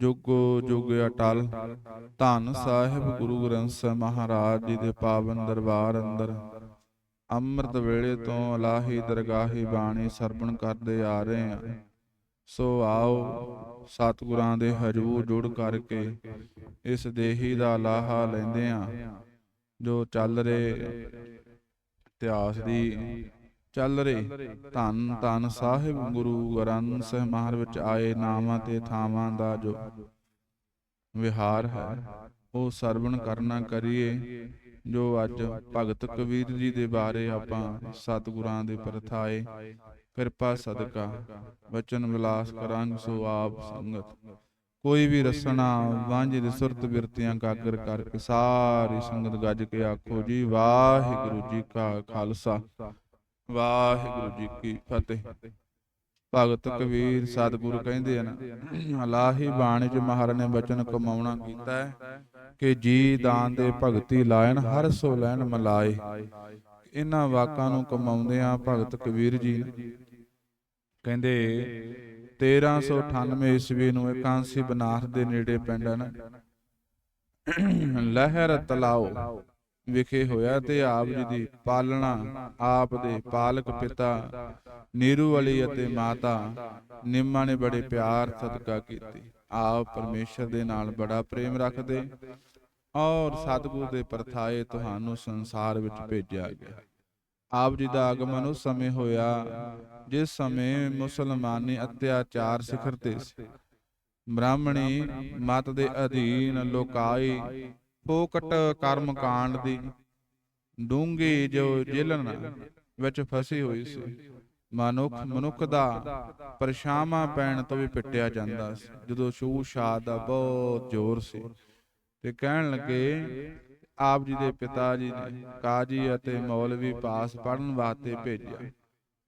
ਜੁਗੋ ਜੁਗ ਅਟਲ। ਧੰਨ ਸਾਹਿਬ ਗੁਰੂ ਗ੍ਰੰਥ ਸਾਹਿਬ ਮਹਾਰਾਜ ਜੀ ਦੇ ਪਾਵਨ ਦਰਬਾਰ ਅੰਦਰ। ਅੰਮ੍ਰਿਤ ਵੇਲੇ ਤੋਂ ਅਲਾਹੀ ਦਰਗਾਹੀ ਬਾਣੀ ਸਰਵਣ ਕਰਦੇ ਆ ਰਹੇ ਹਾਂ। ਸੋ ਆਓ ਸਤਿਗੁਰਾਂ ਦੇ ਹਜੂਰ ਜੁੜ ਕਰਕੇ ਇਸ ਦੇਹੀ ਦਾ ਲਾਹਾ ਲੈਂਦੇ ਹਾਂ, ਜੋ ਚੱਲ ਰਹੇ ਇਤਿਹਾਸ ਦੀ ਚੱਲ ਰਹੇ ਧੰਨ ਧੰਨ ਸਾਹਿਬ ਗੁਰੂ ਗ੍ਰੰਥ ਸਾਹਿਬ ਮਹਾਰਾਜ ਵਿੱਚ ਆਏ ਨਾਮਾਂ ਤੇ ਥਾਵਾਂ ਦਾ ਜੋ ਵਿਹਾਰ ਹੈ ਉਹ ਸਰਵਣ ਕਰਨਾ ਕਰੀਏ ਜੋ ਅੱਜ ਭਗਤ ਕਬੀਰ ਜੀ ਦੇ ਬਾਰੇ ਆਪਾਂ ਸਤਿਗੁਰਾਂ ਦੇ ਪਰਥਾਏ। ਕਿਰਪਾ ਸਦਕਾ ਬਚਨ ਵਿਲਾਸ ਕਰਾਂਗੇ ਸੋ ਆਪ ਸੰਗਤ। ਕੋਈ ਵੀ ਰਸਨਾ ਵਾਂਝ ਦੀ ਸੁਰਤ ਬਿਰਤੀਆਂ ਕਾਗਰ ਕਰਕੇ ਸਾਰੀ ਸੰਗਤ ਗੱਜ ਕੇ ਆਖੋ ਜੀ ਵਾਹਿਗੁਰੂ ਜੀ ਕਾ ਖਾਲਸਾ। ਵਾਹਿਗੁਰੂ ਜੀ ਕੀ ਫਤਿਹ। ਭਗਤ ਕਬੀਰ ਸਤਿਗੁਰੂ ਕਹਿੰਦੇ ਹਨ, ਅਲਾਹੀ ਬਾਣੀ ਚ ਮਹਾਰਾਜ ਨੇ ਬਚਨ ਕਮਾਉਣਾ ਕੀਤਾ ਹੈ ਕਿ ਜੀ ਦਾਨ ਦੇ ਭਗਤੀ ਲਾਇਨ ਹਰ ਸੋ ਲੈਣ ਮਲਾਏ। ਇਹਨਾਂ ਵਾਕਾਂ ਨੂੰ ਕਮਾਉਂਦੇ ਆ ਭਗਤ ਕਬੀਰ ਜੀ ਕਹਿੰਦੇ 1398 ਈਸਵੀ ਨੂੰ ਇਕਾਂਸੀ ਬਨਾਰਸ ਦੇ ਨੇੜੇ ਪਿੰਡ ਹਨ। ਲਹਿਰ ਤਲਾਓ। ਵਿਖੇ ਹੋਇਆ ਤੇ ਆਪ ਜੀ ਦੀ ਪਾਲਣਾ ਆਪ ਦੇ ਪਾਲਕ ਪਿਤਾ ਨੀਰੂ ਵਾਲੀ ਅਤੇ ਮਾਤਾ ਨਿੰਮਾ ਨੇ ਬੜੇ ਪਿਆਰ ਸਦਕਾ ਕੀਤੀ। ਆਪ ਪਰਮੇਸ਼ਰ ਦੇ ਨਾਲ ਬੜਾ ਪ੍ਰੇਮ ਰੱਖਦੇ ਔਰ ਸਤਿਗੁਰ ਦੇ ਪਰਥਾਏ ਤੁਹਾਨੂੰ ਸੰਸਾਰ ਵਿੱਚ ਭੇਜਿਆ ਗਿਆ। ਆਪ ਜੀ ਦਾ ਆਗਮਨ ਉਸ ਸਮੇਂ ਹੋਇਆ ਜਿਸ ਸਮੇਂ ਮੁਸਲਮਾਨੀ ਅਤਿਆਚਾਰ ਸਿਖਰ ਤੇ ਸੀ। ਬ੍ਰਾਹਮਣੀ ਮਤ ਦੇ ਅਧੀਨ ਲੋਕਾਈ ਫੋਕਟ ਕਰਮ ਕਾਂਡ ਦੀ ਡੂੰਗੀ ਜੋ ਜੇਲਨ ਵਿੱਚ ਫਸੀ ਹੋਈ ਸੀ। ਮਨੁੱਖ ਮਨੁੱਖ ਦਾ ਪਰਛਾਵਾਂ ਪੈਣ ਤੋਂ ਵੀ ਪਿੱਟਿਆ ਜਾਂਦਾ ਸੀ। ਜਦੋਂ ਛੂ ਸ਼ਾਦ ਦਾ ਬਹੁਤ ਜ਼ੋਰ ਸੀ। ਤੇ ਕਹਿਣ ਲੱਗੇ ਆਪ ਜੀ ਦੇ ਪਿਤਾ ਜੀ ਨੇ ਕਾਜੀ ਅਤੇ ਮੌਲਵੀ ਪਾਸ ਪੜਨ ਵਾਸਤੇ ਭੇਜਿਆ।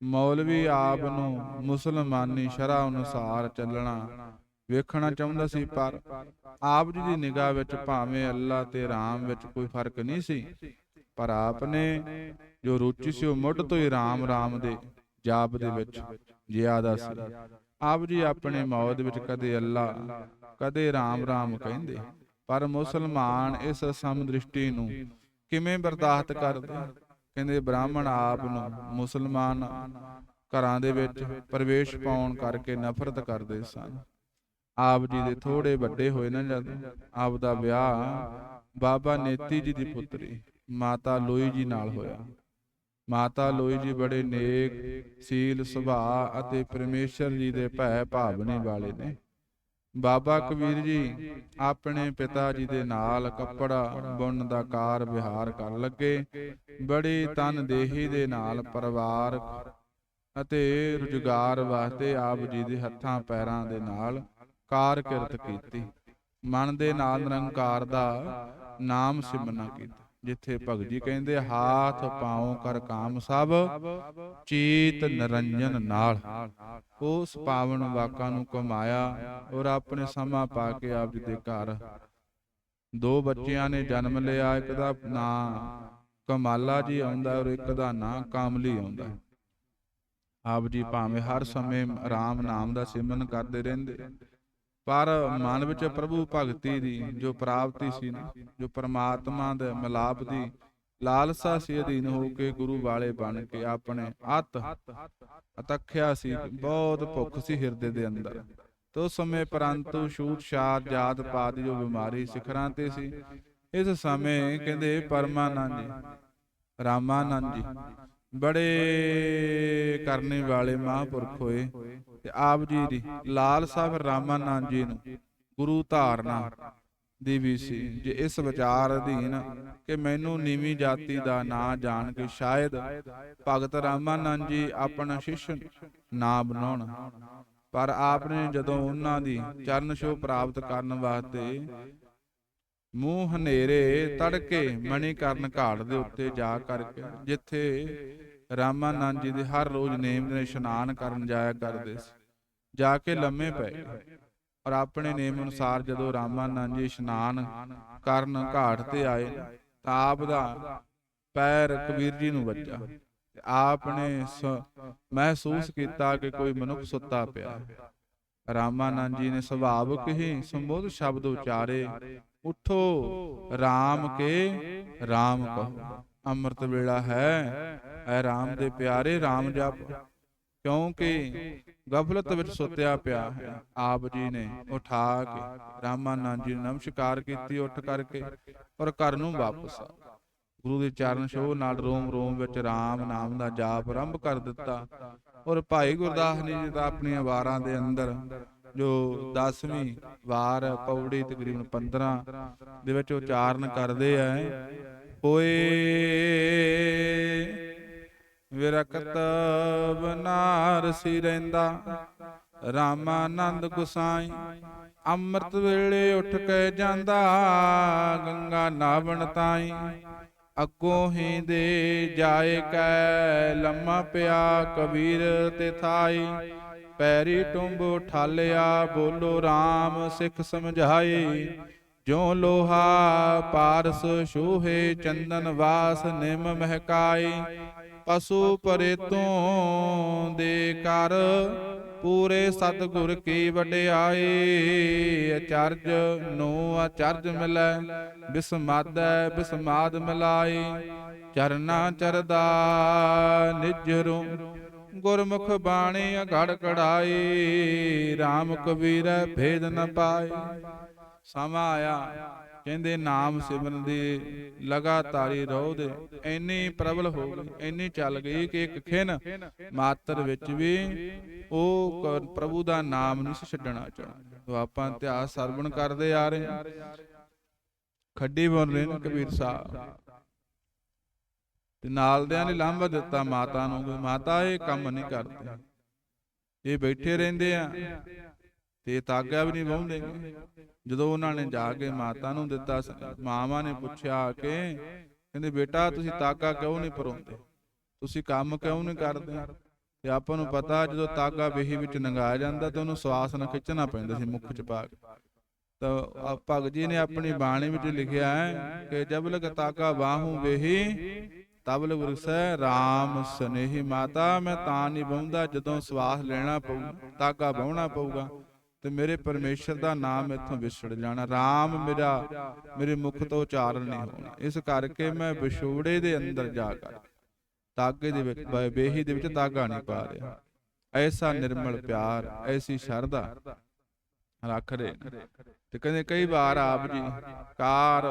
ਮੌਲਵੀ ਆਪ ਨੂੰ ਮੁਸਲਮਾਨੀ ਸ਼ਰ੍ਹਾ ਅਨੁਸਾਰ ਚੱਲਣਾ ਵੇਖਣਾ ਚਾਹੁੰਦਾ ਸੀ ਪਰ ਆਪ ਜੀ ਦੀ ਨਿਗਾਹ ਵਿੱਚ ਭਾਵੇਂ ਅੱਲਾ ਤੇ ਰਾਮ ਵਿੱਚ ਕੋਈ ਫ਼ਰਕ ਨਹੀਂ ਸੀ। ਪਰ ਆਪ ਨੇ ਜੋ ਰੁਚੀ ਸੀ ਉਹ ਮੁੱਢ ਤੋਂ ਹੀ ਰਾਮ ਰਾਮ ਦੇ ਜਾਪ ਦੇ ਵਿੱਚ ਜ਼ਿਆਦਾ ਸੀ। ਆਪ ਜੀ ਆਪਣੇ ਮੌਤ ਵਿੱਚ ਕਦੇ ਅੱਲਾ ਕਦੇ ਰਾਮ ਰਾਮ ਕਹਿੰਦੇ। ਪਰ ਮੁਸਲਮਾਨ ਇਸ ਸਮਦ੍ਰਿਸ਼ਟੀ ਨੂੰ ਕਿਵੇਂ ਬਰਦਾਸ਼ਤ ਕਰਦੇ? ਕਹਿੰਦੇ ਬ੍ਰਾਹਮਣ ਆਪ ਨੂੰ ਮੁਸਲਮਾਨ ਘਰਾਂ ਦੇ ਵਿੱਚ ਪ੍ਰਵੇਸ਼ ਪਾਉਣ ਕਰਕੇ ਨਫ਼ਰਤ ਕਰਦੇ ਸਨ। ਆਪ ਜੀ ਦੇ ਥੋੜੇ ਵੱਡੇ ਹੋਏ ਨਾ ਜਦ ਆਪ ਦਾ ਵਿਆਹ ਬਾਬਾ ਨੇਤੀ ਜੀ ਦੀ ਪੁੱਤਰੀ ਮਾਤਾ ਲੋਈ ਜੀ ਨਾਲ ਹੋਇਆ। ਮਾਤਾ ਲੋਈ ਜੀ ਬੜੇ ਨੇਕ ਸੀਲ ਸੁਭਾਅ ਅਤੇ ਪਰਮੇਸ਼ਰ ਜੀ ਦੇ ਭੈ ਭਾਵਨੇ ਵਾਲੇ ਨੇ। ਬਾਬਾ ਕਬੀਰ ਜੀ ਆਪਣੇ ਪਿਤਾ ਜੀ ਦੇ ਨਾਲ ਕੱਪੜਾ ਬੁਣਨ ਦਾ ਕਾਰ ਵਿਹਾਰ ਕਰਨ ਲੱਗੇ। ਬੜੀ ਤਨ ਦੇਹੀ ਦੇ ਨਾਲ ਪਰਿਵਾਰ ਅਤੇ ਰੁਜ਼ਗਾਰ ਵਾਸਤੇ ਆਪ ਜੀ ਦੇ ਹੱਥਾਂ ਪੈਰਾਂ ਦੇ ਨਾਲ ਕਾਰ ਕਿਰਤ ਕੀਤੀ। ਮਨ ਦੇ ਨਾਲ ਨਿਰੰਕਾਰ ਦਾ ਨਾਮ ਸਿਮਰਨਾ ਕੀਤਾ। ਜਿੱਥੇ ਭਗਤ ਜੀ ਕਹਿੰਦੇ ਹਾਥ ਪਾਉ ਕਰ ਕਾਮ ਸਭ ਚੀਤ ਨਿਰੰਜਨ ਨਾਲ। ਉਸ ਪਾਵਨ ਵਾਕਾਂ ਨੂੰ ਕਮਾਇਆ ਔਰ ਆਪਣੇ ਸਮਾਂ ਪਾ ਕੇ ਆਪ ਜੀ ਦੇ ਘਰ। ਦੋ ਬੱਚਿਆਂ ਨੇ ਜਨਮ ਲਿਆ ਇੱਕ ਦਾ ਨਾਂ ਕਮਾਲਾ ਜੀ ਆਉਂਦਾ ਔਰ ਇੱਕ ਦਾ ਨਾਂ ਕਾਮਲੀ ਆਉਂਦਾ। ਆਪ ਜੀ ਭਾਵੇਂ ਹਰ ਸਮੇਂ ਰਾਮ ਨਾਮ ਦਾ ਸਿਮਰਨ ਕਰਦੇ ਰਹਿੰਦੇ। ਪਰ ਮਨ ਵਿੱਚ ਪ੍ਰਭੂ ਭਗਤੀ ਦੀ ਜੋ ਪ੍ਰਾਪਤੀ ਸੀ ਨਾ, ਜੋ ਪਰਮਾਤਮਾ ਦੇ ਮਿਲਾਪ ਦੀ ਲਾਲਸਾ ਸੀ, ਅਧੀਨ ਹੋ ਕੇ ਗੁਰੂ ਵਾਲੇ ਬਣ ਕੇ ਆਪਣੇ ਅਤ ਅਤਖਿਆ ਸੀ, ਬਹੁਤ ਭੁੱਖ ਸੀ ਹਿਰਦੇ ਦੇ ਅੰਦਰ। ਤੋ ਸਮੇਂ ਪਰੰਤੂ ਛੂਤ ਛਾਤ ਜਾਤ ਪਾਤ ਜੋ ਬਿਮਾਰੀ ਸਿਖਰਾਂ ਤੇ ਸੀ, ਇਸ ਸਮੇਂ ਕਹਿੰਦੇ ਪਰਮਾਨੰਦ ਜੀ, ਰਾਮਾਨੰਦ ਜੀ, ਬੜੇ ਕਰਨੇ ਵਾਲੇ ਮਹਾਂਪੁਰਖ ਹੋਏ। ਤੇ ਆਪ ਜੀ ਦੀ ਲਾਲ ਸਾਹਿਬ ਰਾਮਾਨੰਦ ਜੀ ਨੂੰ ਗੁਰੂ ਧਾਰਨਾ ਦੀ ਵੀ ਸੀ ਜੇ ਇਸ ਵਿਚਾਰ ਅਧੀਨ ਕਿ ਮੈਨੂੰ ਨੀਵੀਂ ਜਾਤੀ ਦਾ ਨਾਂ ਜਾਣ ਕੇ ਸ਼ਾਇਦ ਭਗਤ ਰਾਮਾਨੰਦ ਜੀ ਆਪਣਾ ਸ਼ਿਸ਼ ਨਾ ਬਣਾਉਣ। ਪਰ ਆਪ ਨੇ ਜਦੋਂ ਉਹਨਾਂ ਦੀ ਚਰਨ ਛੋਹ ਪ੍ਰਾਪਤ ਕਰਨ ਵਾਸਤੇ ਮੂੰਹ ਹਨੇਰੇ ਤੜਕੇ ਮਣੀਕਰਨ ਘਾਟ ਦੇ ਉੱਤੇ ਜਾ ਕਰਕੇ ਜਿੱਥੇ ਰਾਮਾਨੰਦ ਜੀ ਦੇ ਹਰ ਰੋਜ਼ ਨੇਮ ਦੇ ਇਸ਼ਨਾਨ ਕਰਨ ਜਾਇਆ ਕਰਦੇ ਸੀ ਜਾ ਕੇ ਲੰਮੇ ਪਏ ਔਰ ਆਪਣੇ ਨੇਮ ਅਨੁਸਾਰ ਜਦੋਂ ਰਾਮਾਨੰਦ ਜੀ ਇਸ਼ਨਾਨ ਕਰਨ ਘਾਟ ਤੇ ਆਏ, ਤਾਂ ਆਪ ਦਾ ਪੈਰ ਕਬੀਰ ਜੀ ਨੂੰ ਵੱਜਾ ਆਪ ਨੇ ਮਹਿਸੂਸ ਕੀਤਾ ਕਿ ਕੋਈ ਮਨੁੱਖ ਸੁੱਤਾ ਪਿਆ ਹੈ। ਰਾਮਾਨੰਦ ਜੀ ਨੇ ਸੁਭਾਵਕ ਹੀ ਸੰਬੋਧ ਸ਼ਬਦ ਉਚਾਰੇ, ਉਠੋ RAM ਕੇ RAM ਕਹੋ ਅੰਮ੍ਰਿਤ ਵੇਲਾ ਹੈ। ਐ RAM ਦੇ ਪਿਆਰੇ RAM ਜਪ। ਕਿਉਂਕਿ ਗਫਲਤ ਵਿੱਚ ਸੁੱਤਿਆ ਪਿਆ ਹੈ। ਆਪ ਜੀ ਨੇ ਉਠਾ ਕੇ ਰਾਮਾਨੰਦ ਜੀ ਨੂੰ ਨਮਸਕਾਰ ਕੀਤੀ ਉੱਠ ਕਰਕੇ ਔਰ ਘਰ ਨੂੰ ਵਾਪਸ ਆ ਗੁਰੂ ਦੇ ਚਰਨ ਛੋਹ ਨਾਲ ਰੋਮ ਰੋਮ ਵਿੱਚ RAM ਨਾਮ ਦਾ ਜਾਪ ਆਰੰਭ ਕਰ ਦਿੱਤਾ। ਔਰ ਭਾਈ ਗੁਰਦਾਸ ਨੇ ਜੀ ਤਾਂ ਆਪਣੀਆਂ ਵਾਰਾਂ ਦੇ ਅੰਦਰ ਜੋ 10ਵੀਂ ਵਾਰ ਪੌੜੀ ਤਕਰੀਬਨ 15 ਦੇ ਵਿੱਚ ਉਚਾਰਨ ਕਰਦੇ ਆ। ਹੋਏ ਵਿਰਕਤ ਬਨਾਰਸੀ ਰਹਿੰਦਾ। ਰਾਮਾਨੰਦ ਗੁਸਾਈ ਅੰਮ੍ਰਿਤ ਵੇਲੇ ਉੱਠ ਕੇ ਜਾਂਦਾ। ਗੰਗਾ ਨਾਵਣ ਤਾਈ ਅੱਗੋਂ ਹੀ ਦੇ ਜਾਏ ਕੈ ਲੰਮਾ ਪਿਆ ਕਬੀਰ ਤੇ ਥਾਈ। ਪੈਰੀ ਟੁੰਬ ਠਾਲਿਆ ਬੋਲੋ RAM ਸਿੱਖ ਸਮਝਾਏ ਜੋ ਲੋਹਾ ਪਾਰਸ ਸ਼ੋਹੇ ਚੰਦਨ ਵਾਸ ਨਿਮ ਮਹਿਕਾਈ, ਪਸ਼ੂ ਪਰੇ ਤੋਂ ਦੇ ਕਰ ਪੂਰੇ ਸਤਿਗੁਰ ਕੀ ਵਡਿਆਈ। ਅਚਰਜ ਨੂੰ ਅਚਰਜ ਮਿਲੈ, ਬਿਸਮਾਦੈ ਬਿਸਮਾਦ ਮਿਲਾਈ। ਚਰਨਾ ਚਰਦਾ ਨਿਜਰੂ ਗੁਰਮੁਖ ਬਾਣੀ ਅਗੜ ਕੜਾਈ। RAM ਕਬੀਰ ਭੇਦ ਨ ਪਾਏ ਸਮਾਂ ਆਇਆ। ਕਹਿੰਦੇ, ਨਾਮ ਸਿਮਰਨ ਦੀ ਲਗਾਤਾਰੀ ਰੋਹ ਇੰਨੀ ਪ੍ਰਬਲ ਹੋ ਗਈ, ਇੰਨੀ ਚੱਲ ਗਈ ਕਿ ਇੱਕ ਖਿਨ ਮਾਤਰ ਵਿੱਚ ਵੀ ਉਹ ਪ੍ਰਭੂ ਦਾ ਨਾਮ ਨਹੀਂ ਛੱਡਣਾ ਚਾਹੁੰਦਾ। ਤੋ ਆਪਾਂ ਇਤਿਹਾਸ ਸਰਵਣ ਕਰਦੇ ਆ ਰਹੇ ਖੱਡੀ ਬਣ ਰਹੇ ਨੇ ਕਬੀਰ ਸਾਹਿਬ। ਤੇ ਨਾਲਦਿਆਂ ਨੇ ਲਾਂਭਾ ਦਿੱਤਾ ਮਾਤਾ ਨੂੰ ਕਿ ਮਾਤਾ ਇਹ ਕੰਮ ਨਹੀਂ ਕਰਦੇ। ਇਹ ਬੈਠੇ ਰਹਿੰਦੇ ਆ। ਤੇ ਤਾਗਾ ਵੀ ਨਹੀਂ ਵਾਹੁੰਦੇ। ਜਦੋਂ ਉਹਨਾਂ ਨੇ ਜਾ ਕੇ ਮਾਤਾ ਨੂੰ ਦਿੱਤਾ ਮਾਵਾਂ ਨੇ ਪੁੱਛਿਆ ਕਿ ਕਹਿੰਦੇ ਬੇਟਾ ਤੁਸੀਂ ਤਾਗਾ ਕਿਉਂ ਨਹੀਂ ਪਰੋਂਦੇ ਤੁਸੀਂ ਕੰਮ ਕਿਉਂ ਨਹੀਂ ਕਰਦੇ? ਤੇ ਆਪਾਂ ਨੂੰ ਪਤਾ ਜਦੋਂ ਤਾਗਾ ਵੇਹੀ ਵਿੱਚ ਨੰਗਾਇਆ ਜਾਂਦਾ ਤਾਂ ਉਹਨੂੰ ਸਵਾਸ ਨਾਲ ਖਿੱਚਣਾ ਪੈਂਦਾ ਸੀ ਮੁੱਖ ਚ ਪਾ ਕੇ। ਤਾਂ ਭਗਤ ਜੀ ਨੇ ਆਪਣੀ ਬਾਣੀ ਵਿੱਚ ਲਿਖਿਆ ਹੈ ਕਿ ਜਬ ਲਗ ਤਾਗਾ ਬਾਹੂ ਵੇਹੀ ਤਬ ਲਗ ਵਰਸੈ RAM ਸਨੇਹੀ ਮਾਤਾ ਮੈਂ ਤਾਂ ਨਹੀਂ ਬਹੁੰਦਾ ਜਦੋਂ ਸਵਾਸ ਲੈਣਾ ਪਊ। ਤਾਗਾ ਬਾਹਣਾ ਪਊਗਾ ਤੇ ਮੇਰੇ ਪਰਮੇਸ਼ਰ ਦਾ ਨਾਮ ਇੱਥੋਂ ਵਿਛੜ ਜਾਣਾ। RAM ਮੇਰਾ ਮੇਰੇ ਮੁਖ ਤੋਂ ਉਚਾਰਨ ਨਹੀਂ ਹੋਣਾ। ਇਸ ਕਰਕੇ ਮੈਂ ਵਿਛੋੜੇ ਦੇ ਅੰਦਰ ਜਾ ਕਰ ਤਾਗੇ ਦੇ ਵਿੱਚ ਬੇਹੀ ਦੇ ਵਿੱਚ ਤਾਗਾ ਨਹੀਂ ਪਾ ਰਿਹਾ। ਐਸਾ ਨਿਰਮਲ ਪਿਆਰ ਐਸੀ ਸ਼ਰਧਾ ਰੱਖ ਰਹੇ। ਤੇ ਕਹਿੰਦੇ ਕਈ ਵਾਰ ਆਪ ਜੀ ਕਾਰ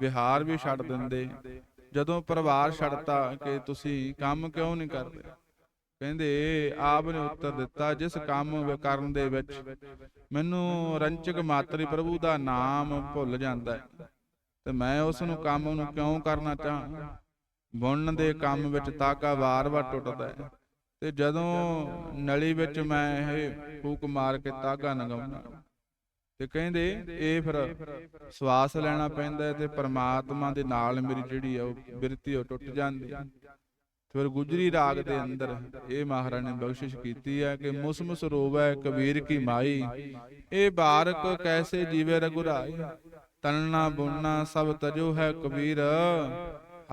ਵਿਹਾਰ ਵੀ ਛੱਡ ਦਿੰਦੇ। ਜਦੋਂ ਪਰਿਵਾਰ ਛੱਡਤਾ ਕਿ ਤੁਸੀਂ ਕੰਮ ਕਿਉਂ ਨਹੀਂ ਕਰਦੇ? ਕਹਿੰਦੇ, ਆਪ ਨੇ ਉੱਤਰ ਦਿੱਤਾ, ਜਿਸ ਕੰਮ ਕਰਨ ਦੇ ਵਿੱਚ ਮੈਨੂੰ ਰੰਚਕ ਮਾਤਰੀ ਪ੍ਰਭੂ ਦਾ ਨਾਮ ਭੁੱਲ ਜਾਂਦਾ ਹੈ। ਤੇ ਮੈਂ ਉਸ ਨੂੰ ਕੰਮ ਨੂੰ ਕਿਉਂ ਕਰਨਾ ਚਾਹਾਂ? ਬੁਣਨ ਦੇ ਕੰਮ ਵਿੱਚ ਤਾਕਾ ਵਾਰ-ਵਾਰ ਟੁੱਟਦਾ ਹੈ। ਤੇ ਜਦੋਂ ਨਲੀ ਵਿੱਚ ਮੈਂ ਇਹ ਫੂਕ ਮਾਰ ਕੇ ਤਾਗਾ ਨਗਾਉਣਾ ਤੇ ਕਹਿੰਦੇ, ਇਹ ਫਿਰ ਸਵਾਸ ਲੈਣਾ ਪੈਂਦਾ ਹੈ ਤੇ ਪਰਮਾਤਮਾ ਦੇ ਨਾਲ ਮੇਰੀ ਜਿਹੜੀ ਆ, ਉਹ ਬਿਰਤੀ ਉਹ ਟੁੱਟ ਜਾਂਦੀ ਫਿਰ ਗੁਜਰੀ ਰਾਗ ਦੇ ਅੰਦਰ ਇਹ ਮਹਾਰਾਜ ਨੇ ਬਖਸ਼ਿਸ਼ ਕੀਤੀ ਹੈ ਕਿ ਮੁਸਮਸ ਰੋਵੈ ਕਬੀਰ ਕੀ ਮਾਈ। ਇਹ ਬਾਰਕ ਕੈਸੇ ਜੀਵੇ ਰਗੁਰਾਈ? ਤਨਣਾ ਬੁਨਣਾ ਸਭ ਤਜੋ ਹੈ ਕਬੀਰ।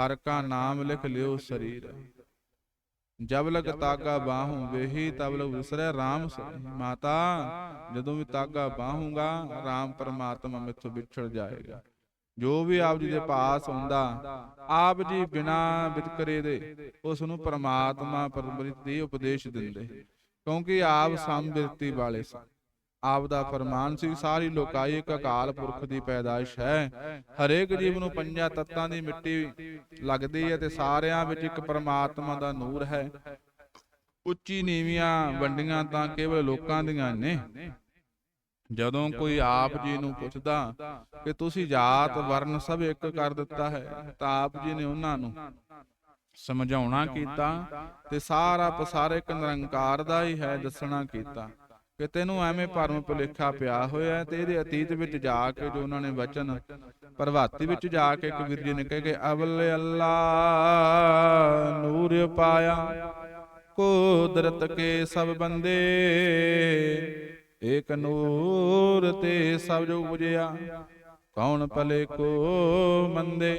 ਹਰ ਕਾ ਨਾਮ ਲਿਖ ਲਿਓ ਸਰੀਰ। ਜਬ ਲਗ ਤਾਗਾ ਬਾਹੂ ਵੇਹੀ, ਤਬ ਲਗ ਵਿਸਰੈ RAM ਮਾਤਾ, ਜਦੋਂ ਵੀ ਤਾਗਾ ਬਾਹੂਗਾ RAM ਪਰਮਾਤਮਾ ਮੇਥੋਂ ਵਿਛੜ ਜਾਏਗਾ। ਜੋ ਵੀ ਆਪ ਜੀ ਦੇ ਪਾਸ ਹੁੰਦਾ ਆਪ ਜੀ ਬਿਨਾ ਵਿਤਕਰੇ ਦੇ ਉਸ ਨੂੰ ਪਰਮਾਤਮਾ ਪਰਮ੍ਰਿਤ ਦੀ ਉਪਦੇਸ਼ ਦਿੰਦੇ। ਕਿਉਂਕਿ ਆਪ ਸੰਬਿਰਤੀ ਵਾਲੇ ਸਨ। ਆਪ ਦਾ ਫਰਮਾਨ ਸੀ ਸਾਰੀ ਲੋਕਾਈ ਇੱਕ ਅਕਾਲ ਪੁਰਖ ਦੀ ਪੈਦਾਇਸ਼ ਹੈ। ਹਰੇਕ ਜੀਵ ਨੂੰ ਪੰਜਾਂ ਤੱਤਾਂ ਦੀ ਮਿੱਟੀ ਲੱਗਦੀ ਹੈ ਤੇ ਸਾਰਿਆਂ ਵਿੱਚ ਇੱਕ ਪਰਮਾਤਮਾ ਦਾ ਨੂਰ ਹੈ। ਉੱਚੀ ਨੀਵੀਆਂ ਵੰਡੀਆਂ ਤਾਂ ਕੇਵਲ ਲੋਕਾਂ ਦੀਆਂ ਨੇ। ਜਦੋਂ ਕੋਈ ਆਪ ਜੀ ਨੂੰ ਪੁੱਛਦਾ ਕਿ ਤੁਸੀਂ ਜਾਤ ਵਰਨ ਸਭ ਇੱਕ ਕਰ ਦਿੱਤਾ ਹੈ ਤਾਂ ਆਪ ਜੀ ਨੇ ਉਹਨਾਂ ਨੂੰ ਸਮਝਾਉਣਾ ਕੀਤਾ ਤੇ ਸਾਰਾ ਪਸਾਰੇ ਨਿਰੰਕਾਰ ਦਾ ਹੀ ਹੈ ਦੱਸਣਾ ਕੀਤਾ। ਕਿ ਤੈਨੂੰ ਐਵੇਂ ਭਰਮ ਭੁਲੇਖਾ ਪਿਆ ਹੋਇਆ ਤੇ ਇਹਦੇ ਅਤੀਤ ਵਿੱਚ ਜਾ ਕੇ ਜੋ ਉਹਨਾਂ ਨੇ ਵਚਨ ਪ੍ਰਭਾਤੀ ਵਿੱਚ ਜਾ ਕੇ ਕਬੀਰ ਜੀ ਨੇ ਕਹੇ ਕਿ ਅਵਲ ਅੱਲਾ ਨੂਰ ਪਾਇਆ ਕੁਦਰਤ ਕੇ ਸਭ ਬੰਦੇ। ਏਕ ਨੂਰ ਤੇ ਸਭ ਜੋ 부ਜਿਆ ਕੌਣ ਭਲੇ ਕੋ ਮੰਦੇ?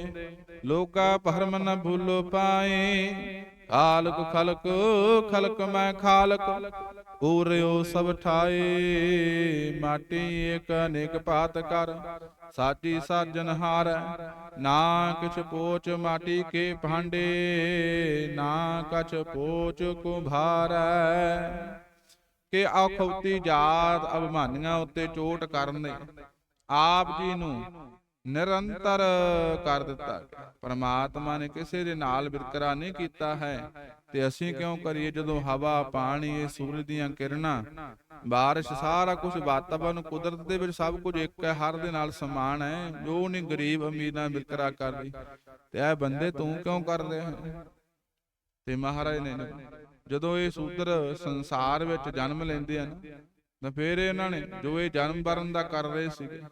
ਲੋਕਾ ਭਰਮ ਨ ਭੂਲੋ ਪਾਏ। ਖਾਲਕ ਖਲਕ ਖਲਕ ਮੈਂ ਖਾਲਕ, ਪੂਰਿਓ ਸਭ ਠਾਏ। ਮਾਟੀ ਏਕ ਅਨੇਕ ਭਾਤ ਕਰ, ਸਾਚੀ ਸਾਜਨ ਹਾਰ। ਨਾ ਕਿਛ ਪੋਚ ਮਾਟੀ ਕੇ ਭਾਂਡੇ, ਨਾ ਕਛ ਪੋਚ ਕੁੰਭਾਰੈ। ਕਿ ਆਖੌਤੀ ਜਾਤ ਅਭਿਮਾਨੀਆਂ ਉੱਤੇ ਚੋਟ ਕਰਨ ਦੇ ਆਪ ਜੀ ਨੂੰ ਨਿਰੰਤਰ ਕਰ ਦਿੱਤਾ। ਪਰਮਾਤਮਾ ਨੇ ਕਿਸੇ ਦੇ ਨਾਲ ਵਿਤਕਰਾ ਨਹੀਂ ਕੀਤਾ ਹੈ। ਤੇ ਅਸੀਂ ਕਿਉਂ ਕਰੀਏ ਜਦੋਂ ਹਵਾ, ਪਾਣੀ, ਇਹ ਸੂਰਜ ਦੀਆਂ ਕਿਰਨਾਂ, ਬਾਰਿਸ਼, ਸਾਰਾ ਕੁਝ ਵਾਤਾਵਰਨ, ਕੁਦਰਤ ਦੇ ਵਿੱਚ ਸਭ ਕੁਝ ਇੱਕ ਹੈ, ਹਰ ਦੇ ਨਾਲ ਸਮਾਨ ਹੈ। ਜੋ ਨਹੀਂ ਗਰੀਬ ਅਮੀਰ ਨਾਲ ਵਿਤਕਰਾ ਕਰ ਤੇ ਇਹ ਬੰਦੇ ਤੂੰ ਕਿਉਂ ਕਰਦੇ ਰਿਹਾ ਹੈ? ਤੇ ਮਹਾਰਾਜ ਨੇ ਜਦੋਂ ਇਹ ਸੂਦਰ ਸੰਸਾਰ ਵਿੱਚ ਜਨਮ ਲੈਂਦੇ ਹਨ ਤਾਂ ਫਿਰ ਇਹਨਾਂ ਨੇ ਜੋ ਇਹ ਜਨਮ ਮਰਨ ਦਾ ਕਰ ਰਹੇ ਸੀਗੇ,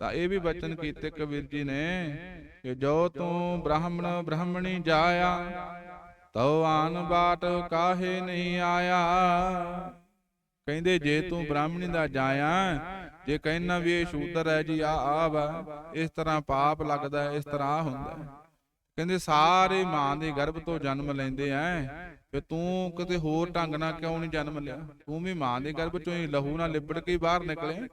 ਤਾਂ ਇਹ ਵੀ ਬਚਨ ਕੀਤੇ ਕਬੀਰ ਜੀ ਨੇ ਕਿ ਜੋ ਤੂੰ ਬ੍ਰਾਹਮਣ, ਬ੍ਰਾਹਮਣੀ ਜਾਇਆ, ਤਉ ਆਨ ਬਾਟ ਕਾਹੇ ਨਹੀਂ ਆਇਆ। ਕਹਿੰਦੇ ਜੇ ਤੂੰ ਬ੍ਰਾਹਮਣੀ ਦਾ ਜਾਇਆ, ਜੇ ਕਹਿਣਾ ਵੀ ਇਹ ਸ਼ੂਦਰ ਹੈ ਜੀ, ਆ ਆ ਵਾ ਇਸ ਤਰ੍ਹਾਂ ਪਾਪ ਲੱਗਦਾ, ਇਸ ਤਰ੍ਹਾਂ ਆਹ ਹੁੰਦਾ। ਕਹਿੰਦੇ ਸਾਰੇ ਮਾਂ ਦੇ ਗਰਭ ਤੋਂ ਜਨਮ ਲੈਂਦੇ ਐ ਤੇ ਤੂੰ ਕਿਤੇ ਹੋਰ ਢੰਗ ਨਾਲ ਕਿਉਂ ਨਹੀਂ ਜਨਮ ਲਿਆ? ਤੂੰ ਵੀ ਮਾਂ ਦੇ ਗਰਭ ਚੋਂ ਹੀ ਲਹੂ ਨਾਲ ਲਿਬੜ ਕੇ ਬਾਹਰ ਨਿਕਲੇ।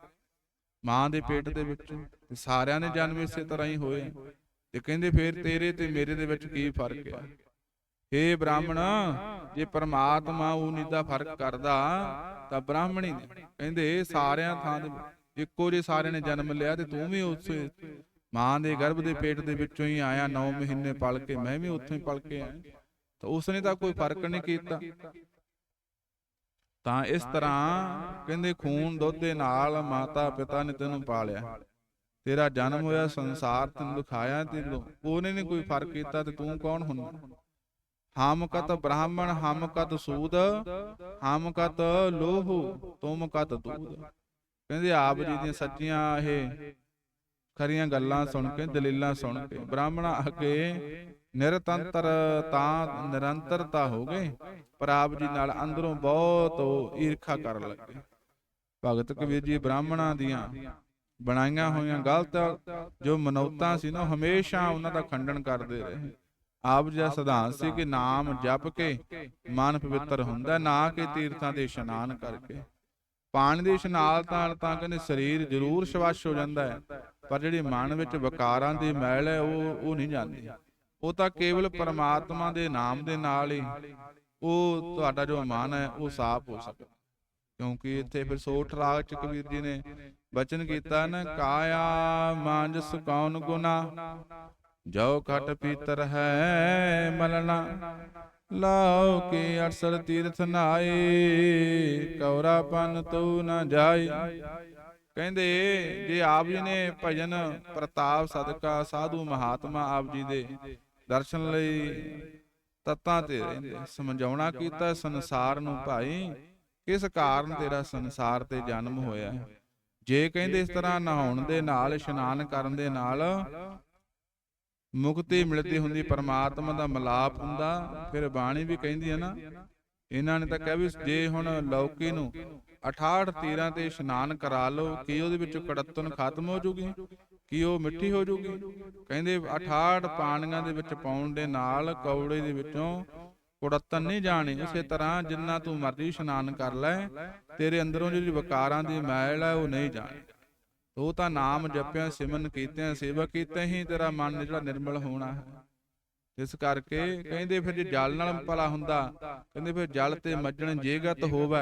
ਮਾਂ ਦੇ ਪੇਟ ਦੇ ਵਿੱਚ ਤੇ ਸਾਰਿਆਂ ਦੇ ਜਨਮ ਇਸੇ ਤਰ੍ਹਾਂ ਹੀ ਹੋਏ। ਤੇ ਕਹਿੰਦੇ ਫੇਰ ਤੇਰੇ ਤੇ ਮੇਰੇ ਦੇ ਵਿੱਚ ਕੀ ਫ਼ਰਕ ਹੈ ਏ ਬ੍ਰਾਹਮਣ, ਜੇ ਪਰਮਾਤਮਾ ਉਹ ਨਿਦਾ ਫ਼ਰਕ ਕਰਦਾ, ਤਾਂ ਬ੍ਰਾਹਮਣੀ ਨੇ। ਕਹਿੰਦੇ ਸਾਰਿਆਂ ਥਾਂ ਦੇ ਇੱਕੋ ਜੇ ਸਾਰਿਆਂ ਨੇ ਜਨਮ ਲਿਆ ਤੇ ਤੂੰ ਵੀ ਉਸੇ ਮਾਂ ਦੇ ਗਰਭ ਦੇ ਪੇਟ ਦੇ ਵਿੱਚੋਂ ਹੀ ਆਇਆ 9 ਮਹੀਨੇ ਪਲ ਕੇ। ਮੈਂ ਵੀ ਉੱਥੋਂ ਹੀ ਪਲ ਕੇ ਆਇਆ। ਤਾਂ ਉਸਨੇ ਤਾਂ ਕੋਈ ਫ਼ਰਕ ਨਹੀਂ ਕੀਤਾ। ਤਾਂ ਇਸ ਤਰ੍ਹਾਂ ਕਹਿੰਦੇ ਖੂਨ ਦੁੱਧ ਦੇ ਨਾਲ ਮਾਤਾ ਪਿਤਾ ਨੇ ਤੈਨੂੰ ਪਾਲਿਆ। ਤੇਰਾ ਜਨਮ ਹੋਇਆ ਸੰਸਾਰ ਤੈਨੂੰ ਦਿਖਾਇਆ ਤੇ। ਉਹਨੇ ਨਹੀਂ ਕੋਈ ਫ਼ਰਕ ਕੀਤਾ ਤੇ ਤੂੰ ਕੌਣ ਹੁੰਦਾ? ਹਮ ਕਤ ਬ੍ਰਾਹਮਣ ਹਮ ਕਤ ਸੂਦ ਹਮ ਕਤ ਲੋਹੂ ਤੁਮ ਕਤ ਦੂਧ ਕਹਿੰਦੇ ਆਪ ਜੀ ਦੀਆਂ ਸੱਚੀਆਂ ਇਹ ਖਰੀਆਂ ਗੱਲਾਂ ਸੁਣ ਕੇ, ਦਲੀਲਾਂ ਸੁਣ ਕੇ। ਬ੍ਰਾਹਮਣ ਅੱਗੇ ਨਿਰਤੰਤਰ ਤਾਂ ਨਿਰੰਤਰਤਾ ਹੋ ਗਏ। ਪਰ ਆਪ ਜੀ ਨਾਲ ਅੰਦਰੋਂ ਬਹੁਤ ਈਰਖਾ ਕਰਨ ਲੱਗੇ। ਭਗਤ ਕਬੀਰ ਜੀ ਬ੍ਰਾਹਮਣਾਂ ਦੀਆਂ ਬਣਾਈਆਂ ਹੋਈਆਂ ਗਲਤ ਜੋ ਮਨੌਤਾਂ ਸੀ ਨਾ, ਉਹ ਹਮੇਸ਼ਾ ਉਹਨਾਂ ਦਾ ਖੰਡਨ ਕਰਦੇ ਰਹੇ। ਆਪ ਜੀ ਦਾ ਸਿਧਾਂਤ ਸੀ ਕਿ ਨਾਮ ਜਪ ਕੇ ਮਨ ਪਵਿੱਤਰ ਹੁੰਦਾ, ਨਾ ਕਿ ਤੀਰਥਾਂ ਦੇ ਇਸ਼ਨਾਨ ਕਰਕੇ। ਪਾਣੀ ਦੇ ਇਸ਼ਨਾਨ ਨਾਲ ਤਾਂ ਕਹਿੰਦੇ ਸਰੀਰ ਜ਼ਰੂਰ ਸਵਾਸ ਹੋ ਜਾਂਦਾ ਹੈ। ਪਰ ਜਿਹੜੀ ਮਨ ਵਿੱਚ ਵਿਕਾਰਾਂ ਦੀ ਮੈਲ ਹੈ, ਉਹ ਉਹ ਨਹੀਂ ਜਾਂਦੀ। ਉਹ ਤਾਂ ਕੇਵਲ ਪਰਮਾਤਮਾ ਦੇ ਨਾਮ ਦੇ ਨਾਲ ਹੀ ਉਹ ਤੁਹਾਡਾ ਜੋ ਮਨ ਹੈ, ਉਹ ਸਾਫ਼ ਹੋ ਸਕਦਾ ਕਿਉਂਕਿ ਇੱਥੇ ਫਿਰ ਸੋਠ ਰਾਗ ਚ ਕਬੀਰ ਜੀ ਨੇ ਬਚਨ ਕੀਤਾ ਨਾ, ਕਾਇਆ ਮਾਂਜ ਸੁਕਾਉਨ ਗੁਨਾ ਜੋ ਘਟ ਪੀਤਰ ਹੈ ਮਲਣਾ ਲਾਉ ਕੇ ਅਰਸਰ ਤੀਰਥ ਨਾਏ, ਕੌਰਾਪਨ ਤੂੰ ਨਾ ਜਾਈ ਕਹਿੰਦੇ, ਜੇ ਆਪ ਜੀ ਨੇ ਭਜਨ ਪ੍ਰਤਾਪ ਸਦਕਾ ਸਾਧੂ ਮਹਾਤਮਾ ਆਪ ਜੀ ਦੇ ਦਰਸ਼ਨ ਲਈ ਤਤਾਂ ਤੇ ਰਹਿੰਦੇ ਸਮਝਾਉਣਾ ਕੀਤਾ, ਸੰਸਾਰ ਨੂੰ ਭਾਈ, ਕਿਸ ਕਾਰਨ ਤੇਰਾ ਸੰਸਾਰ ਤੇ ਜਨਮ ਹੋਇਆ? ਜੇ ਕਹਿੰਦੇ ਇਸ ਤਰ੍ਹਾਂ ਨਹਾਉਣ ਦੇ ਨਾਲ, ਇਸ਼ਨਾਨ ਕਰਨ ਦੇ ਨਾਲ ਮੁਕਤੀ ਮਿਲਦੀ ਹੁੰਦੀ, ਪਰਮਾਤਮਾ ਦਾ ਮਲਾਪ ਹੁੰਦਾ, ਫਿਰ ਬਾਣੀ ਵੀ ਕਹਿੰਦੀ ਹੈ ਨਾ ਇਹਨਾਂ ਨੇ ਤਾਂ ਕਿਹਾ ਵੀ ਜੇ ਹੁਣ ਲੌਕੀ ਨੂੰ 68 ਤੀਰਾਂ ਤੇ ਇਸ਼ਨਾਨ ਕਰਾ ਲਓ ਕੀ ਉਹਦੇ ਵਿੱਚੋਂ ਕੜੱਤਨ ਖਤਮ ਹੋ ਜੂਗੀ? ਕੀ ਉਹ ਮਿੱਠੀ ਹੋ ਜੂਗੀ? ਕਹਿੰਦੇ 68 ਪਾਣੀਆਂ ਦੇ ਵਿੱਚ ਪਾਉਣ ਦੇ ਨਾਲ ਕੌੜੇ ਦੇ ਵਿੱਚੋਂ ਕੁੜੱਤਨ ਨਹੀਂ ਜਾਣੀ। ਉਸੇ ਤਰ੍ਹਾਂ ਜਿੰਨਾ ਤੂੰ ਮਰਜ਼ੀ ਇਸ਼ਨਾਨ ਕਰ ਲੈ ਤੇਰੇ ਅੰਦਰੋਂ ਜਿਹੜੀ ਵਿਕਾਰਾਂ ਦੀ ਮੈਲ ਹੈ ਉਹ ਨਹੀਂ ਜਾਣੀ। ਉਹ ਤਾਂ ਨਾਮ ਜਪਿਆ ਸਿਮਰਨ ਕੀਤਿਆਂ ਸੇਵਾ ਕੀਤੇ ਹੀ ਤੇਰਾ ਮਨ ਜਿਹੜਾ ਨਿਰਮਲ ਹੋਣਾ ਹੈ। ਇਸ ਕਰਕੇ ਕਹਿੰਦੇ ਫਿਰ ਜੇ ਜਲ ਨਾਲ ਭਲਾ ਹੁੰਦਾ ਕਹਿੰਦੇ ਫਿਰ ਜਲ ਤੇ ਮੱਜਣ ਜੇਗਤ ਹੋਵੇ।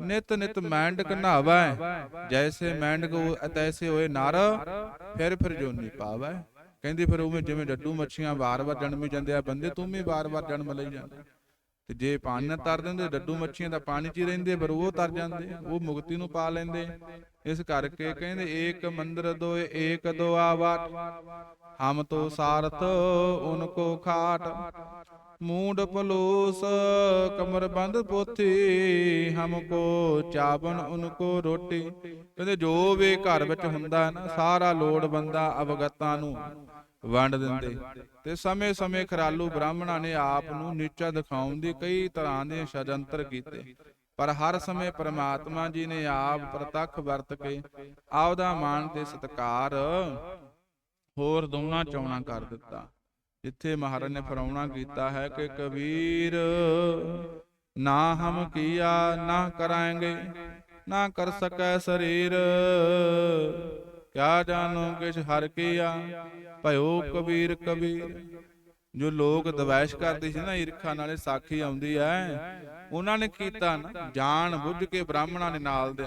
ਨਿਤ ਨਿਤ ਮੈਂਡ ਕਨਾਵੈ ਜੈਸੇ ਮੈਂਡ ਕੋ ਤੈਸੇ ਹੋਏ ਨਰ ਫਿਰ ਫਿਰ ਜੋਨੀ ਪਾਵੈ। ਕਹਿੰਦੇ ਫਿਰ ਉਵੇਂ ਜਿਵੇਂ ਡੱਡੂ ਮੱਛੀਆਂ ਵਾਰ-ਵਾਰ ਜਨਮੀ ਜਾਂਦੇ ਆ ਬੰਦੇ ਤੂੰ ਵੀ ਵਾਰ-ਵਾਰ ਜਨਮ ਲਈ ਜਾਂਦਾ ਤੇ ਜੇ ਪਾਣੀ ਨਾਲ ਤਰ ਦਿੰਦੇ, ਡੱਡੂ ਮੱਛੀਆਂ ਤਾਂ ਪਾਣੀ 'ਚ ਹੀ ਰਹਿੰਦੇ ਪਰ ਉਹ ਤਰ ਜਾਂਦੇ, ਉਹ ਮੁਕਤੀ ਨੂੰ ਪਾ ਲੈਂਦੇ। ਇਸ ਕਰਕੇ ਕਹਿੰਦੇ, ਏਕ ਮੰਦਰ ਦੋਏ ਏਕ ਦੁਆ ਵਾਟ ਹਮ ਤੋ ਸਾਰਥ ਉਨਕੋ ਖਾਟ। ਮੂੰਡ ਪਲੋਸ, ਕਮਰ ਬੰਦ ਪੋਥੀ। ਹਮਕੋ ਚਾਵਨ ਉਨਕੋ ਰੋਟੀ। ਕਹਿੰਦੇ, ਜੋ ਵੀ ਘਰ ਵਿੱਚ ਹੁੰਦਾ ਨਾ, ਸਾਰਾ ਲੋੜ ਬੰਦਾ ਅਵਗਤਾਂ ਨੂੰ ਵੰਡ ਦਿੰਦੇ। ਤੇ ਸਮੇਂ-ਸਮੇਂ ਖਰਾਲੂ ਬ੍ਰਾਹਮਣਾਂ ਨੇ ਆਪ ਨੂੰ ਨੀਚਾ ਦਿਖਾਉਣ ਦੀ ਕਈ ਤਰ੍ਹਾਂ ਦੇ ਸ਼ਜੰਤਰ ਕੀਤੇ। ਪਰ ਹਰ ਸਮੇਂ ਪ੍ਰਮਾਤਮਾ ਜੀ ਨੇ ਆਪ ਪ੍ਰਤੱਖ ਵਰਤ ਕੇ ਆਪਦਾ ਮਾਣ ਤੇ ਸਤਕਾਰ ਹੋਰ ਦੋਨਾਂ ਚੌਣਾ ਕਰ ਦਿੱਤਾ। ਜਿੱਥੇ ਮਹਾਰਾਜ ਨੇ ਫਰਾਉਣਾ ਕੀਤਾ ਹੈ ਕਿ ਕਬੀਰ, ਨਾ ਹਮ ਕੀਆ, ਨਾ ਕਰਾਂਗੇ, ਨਾ ਕਰ ਸਕੈ ਸਰੀਰ। ਕਿਆ ਜਾਣੋ ਕਿਛ ਹਰ ਕੀਆ ਭਇਓ ਕਬੀਰ ਕਬੀਰ। ਜੋ ਲੋਕ ਦਵੈਸ਼ ਕਰਦੇ ਸੀ ਨਾ, ਈਰਖਾ ਨਾਲੇ ਸਾਖੀ ਆਉਂਦੀ ਐ। ਉਹਨਾਂ ਨੇ ਕੀਤਾ ਨਾ, ਜਾਣ ਬੁੱਝ ਕੇ ਬ੍ਰਾਹਮਣਾਂ ਨੇ ਨਾਲ ਦੇ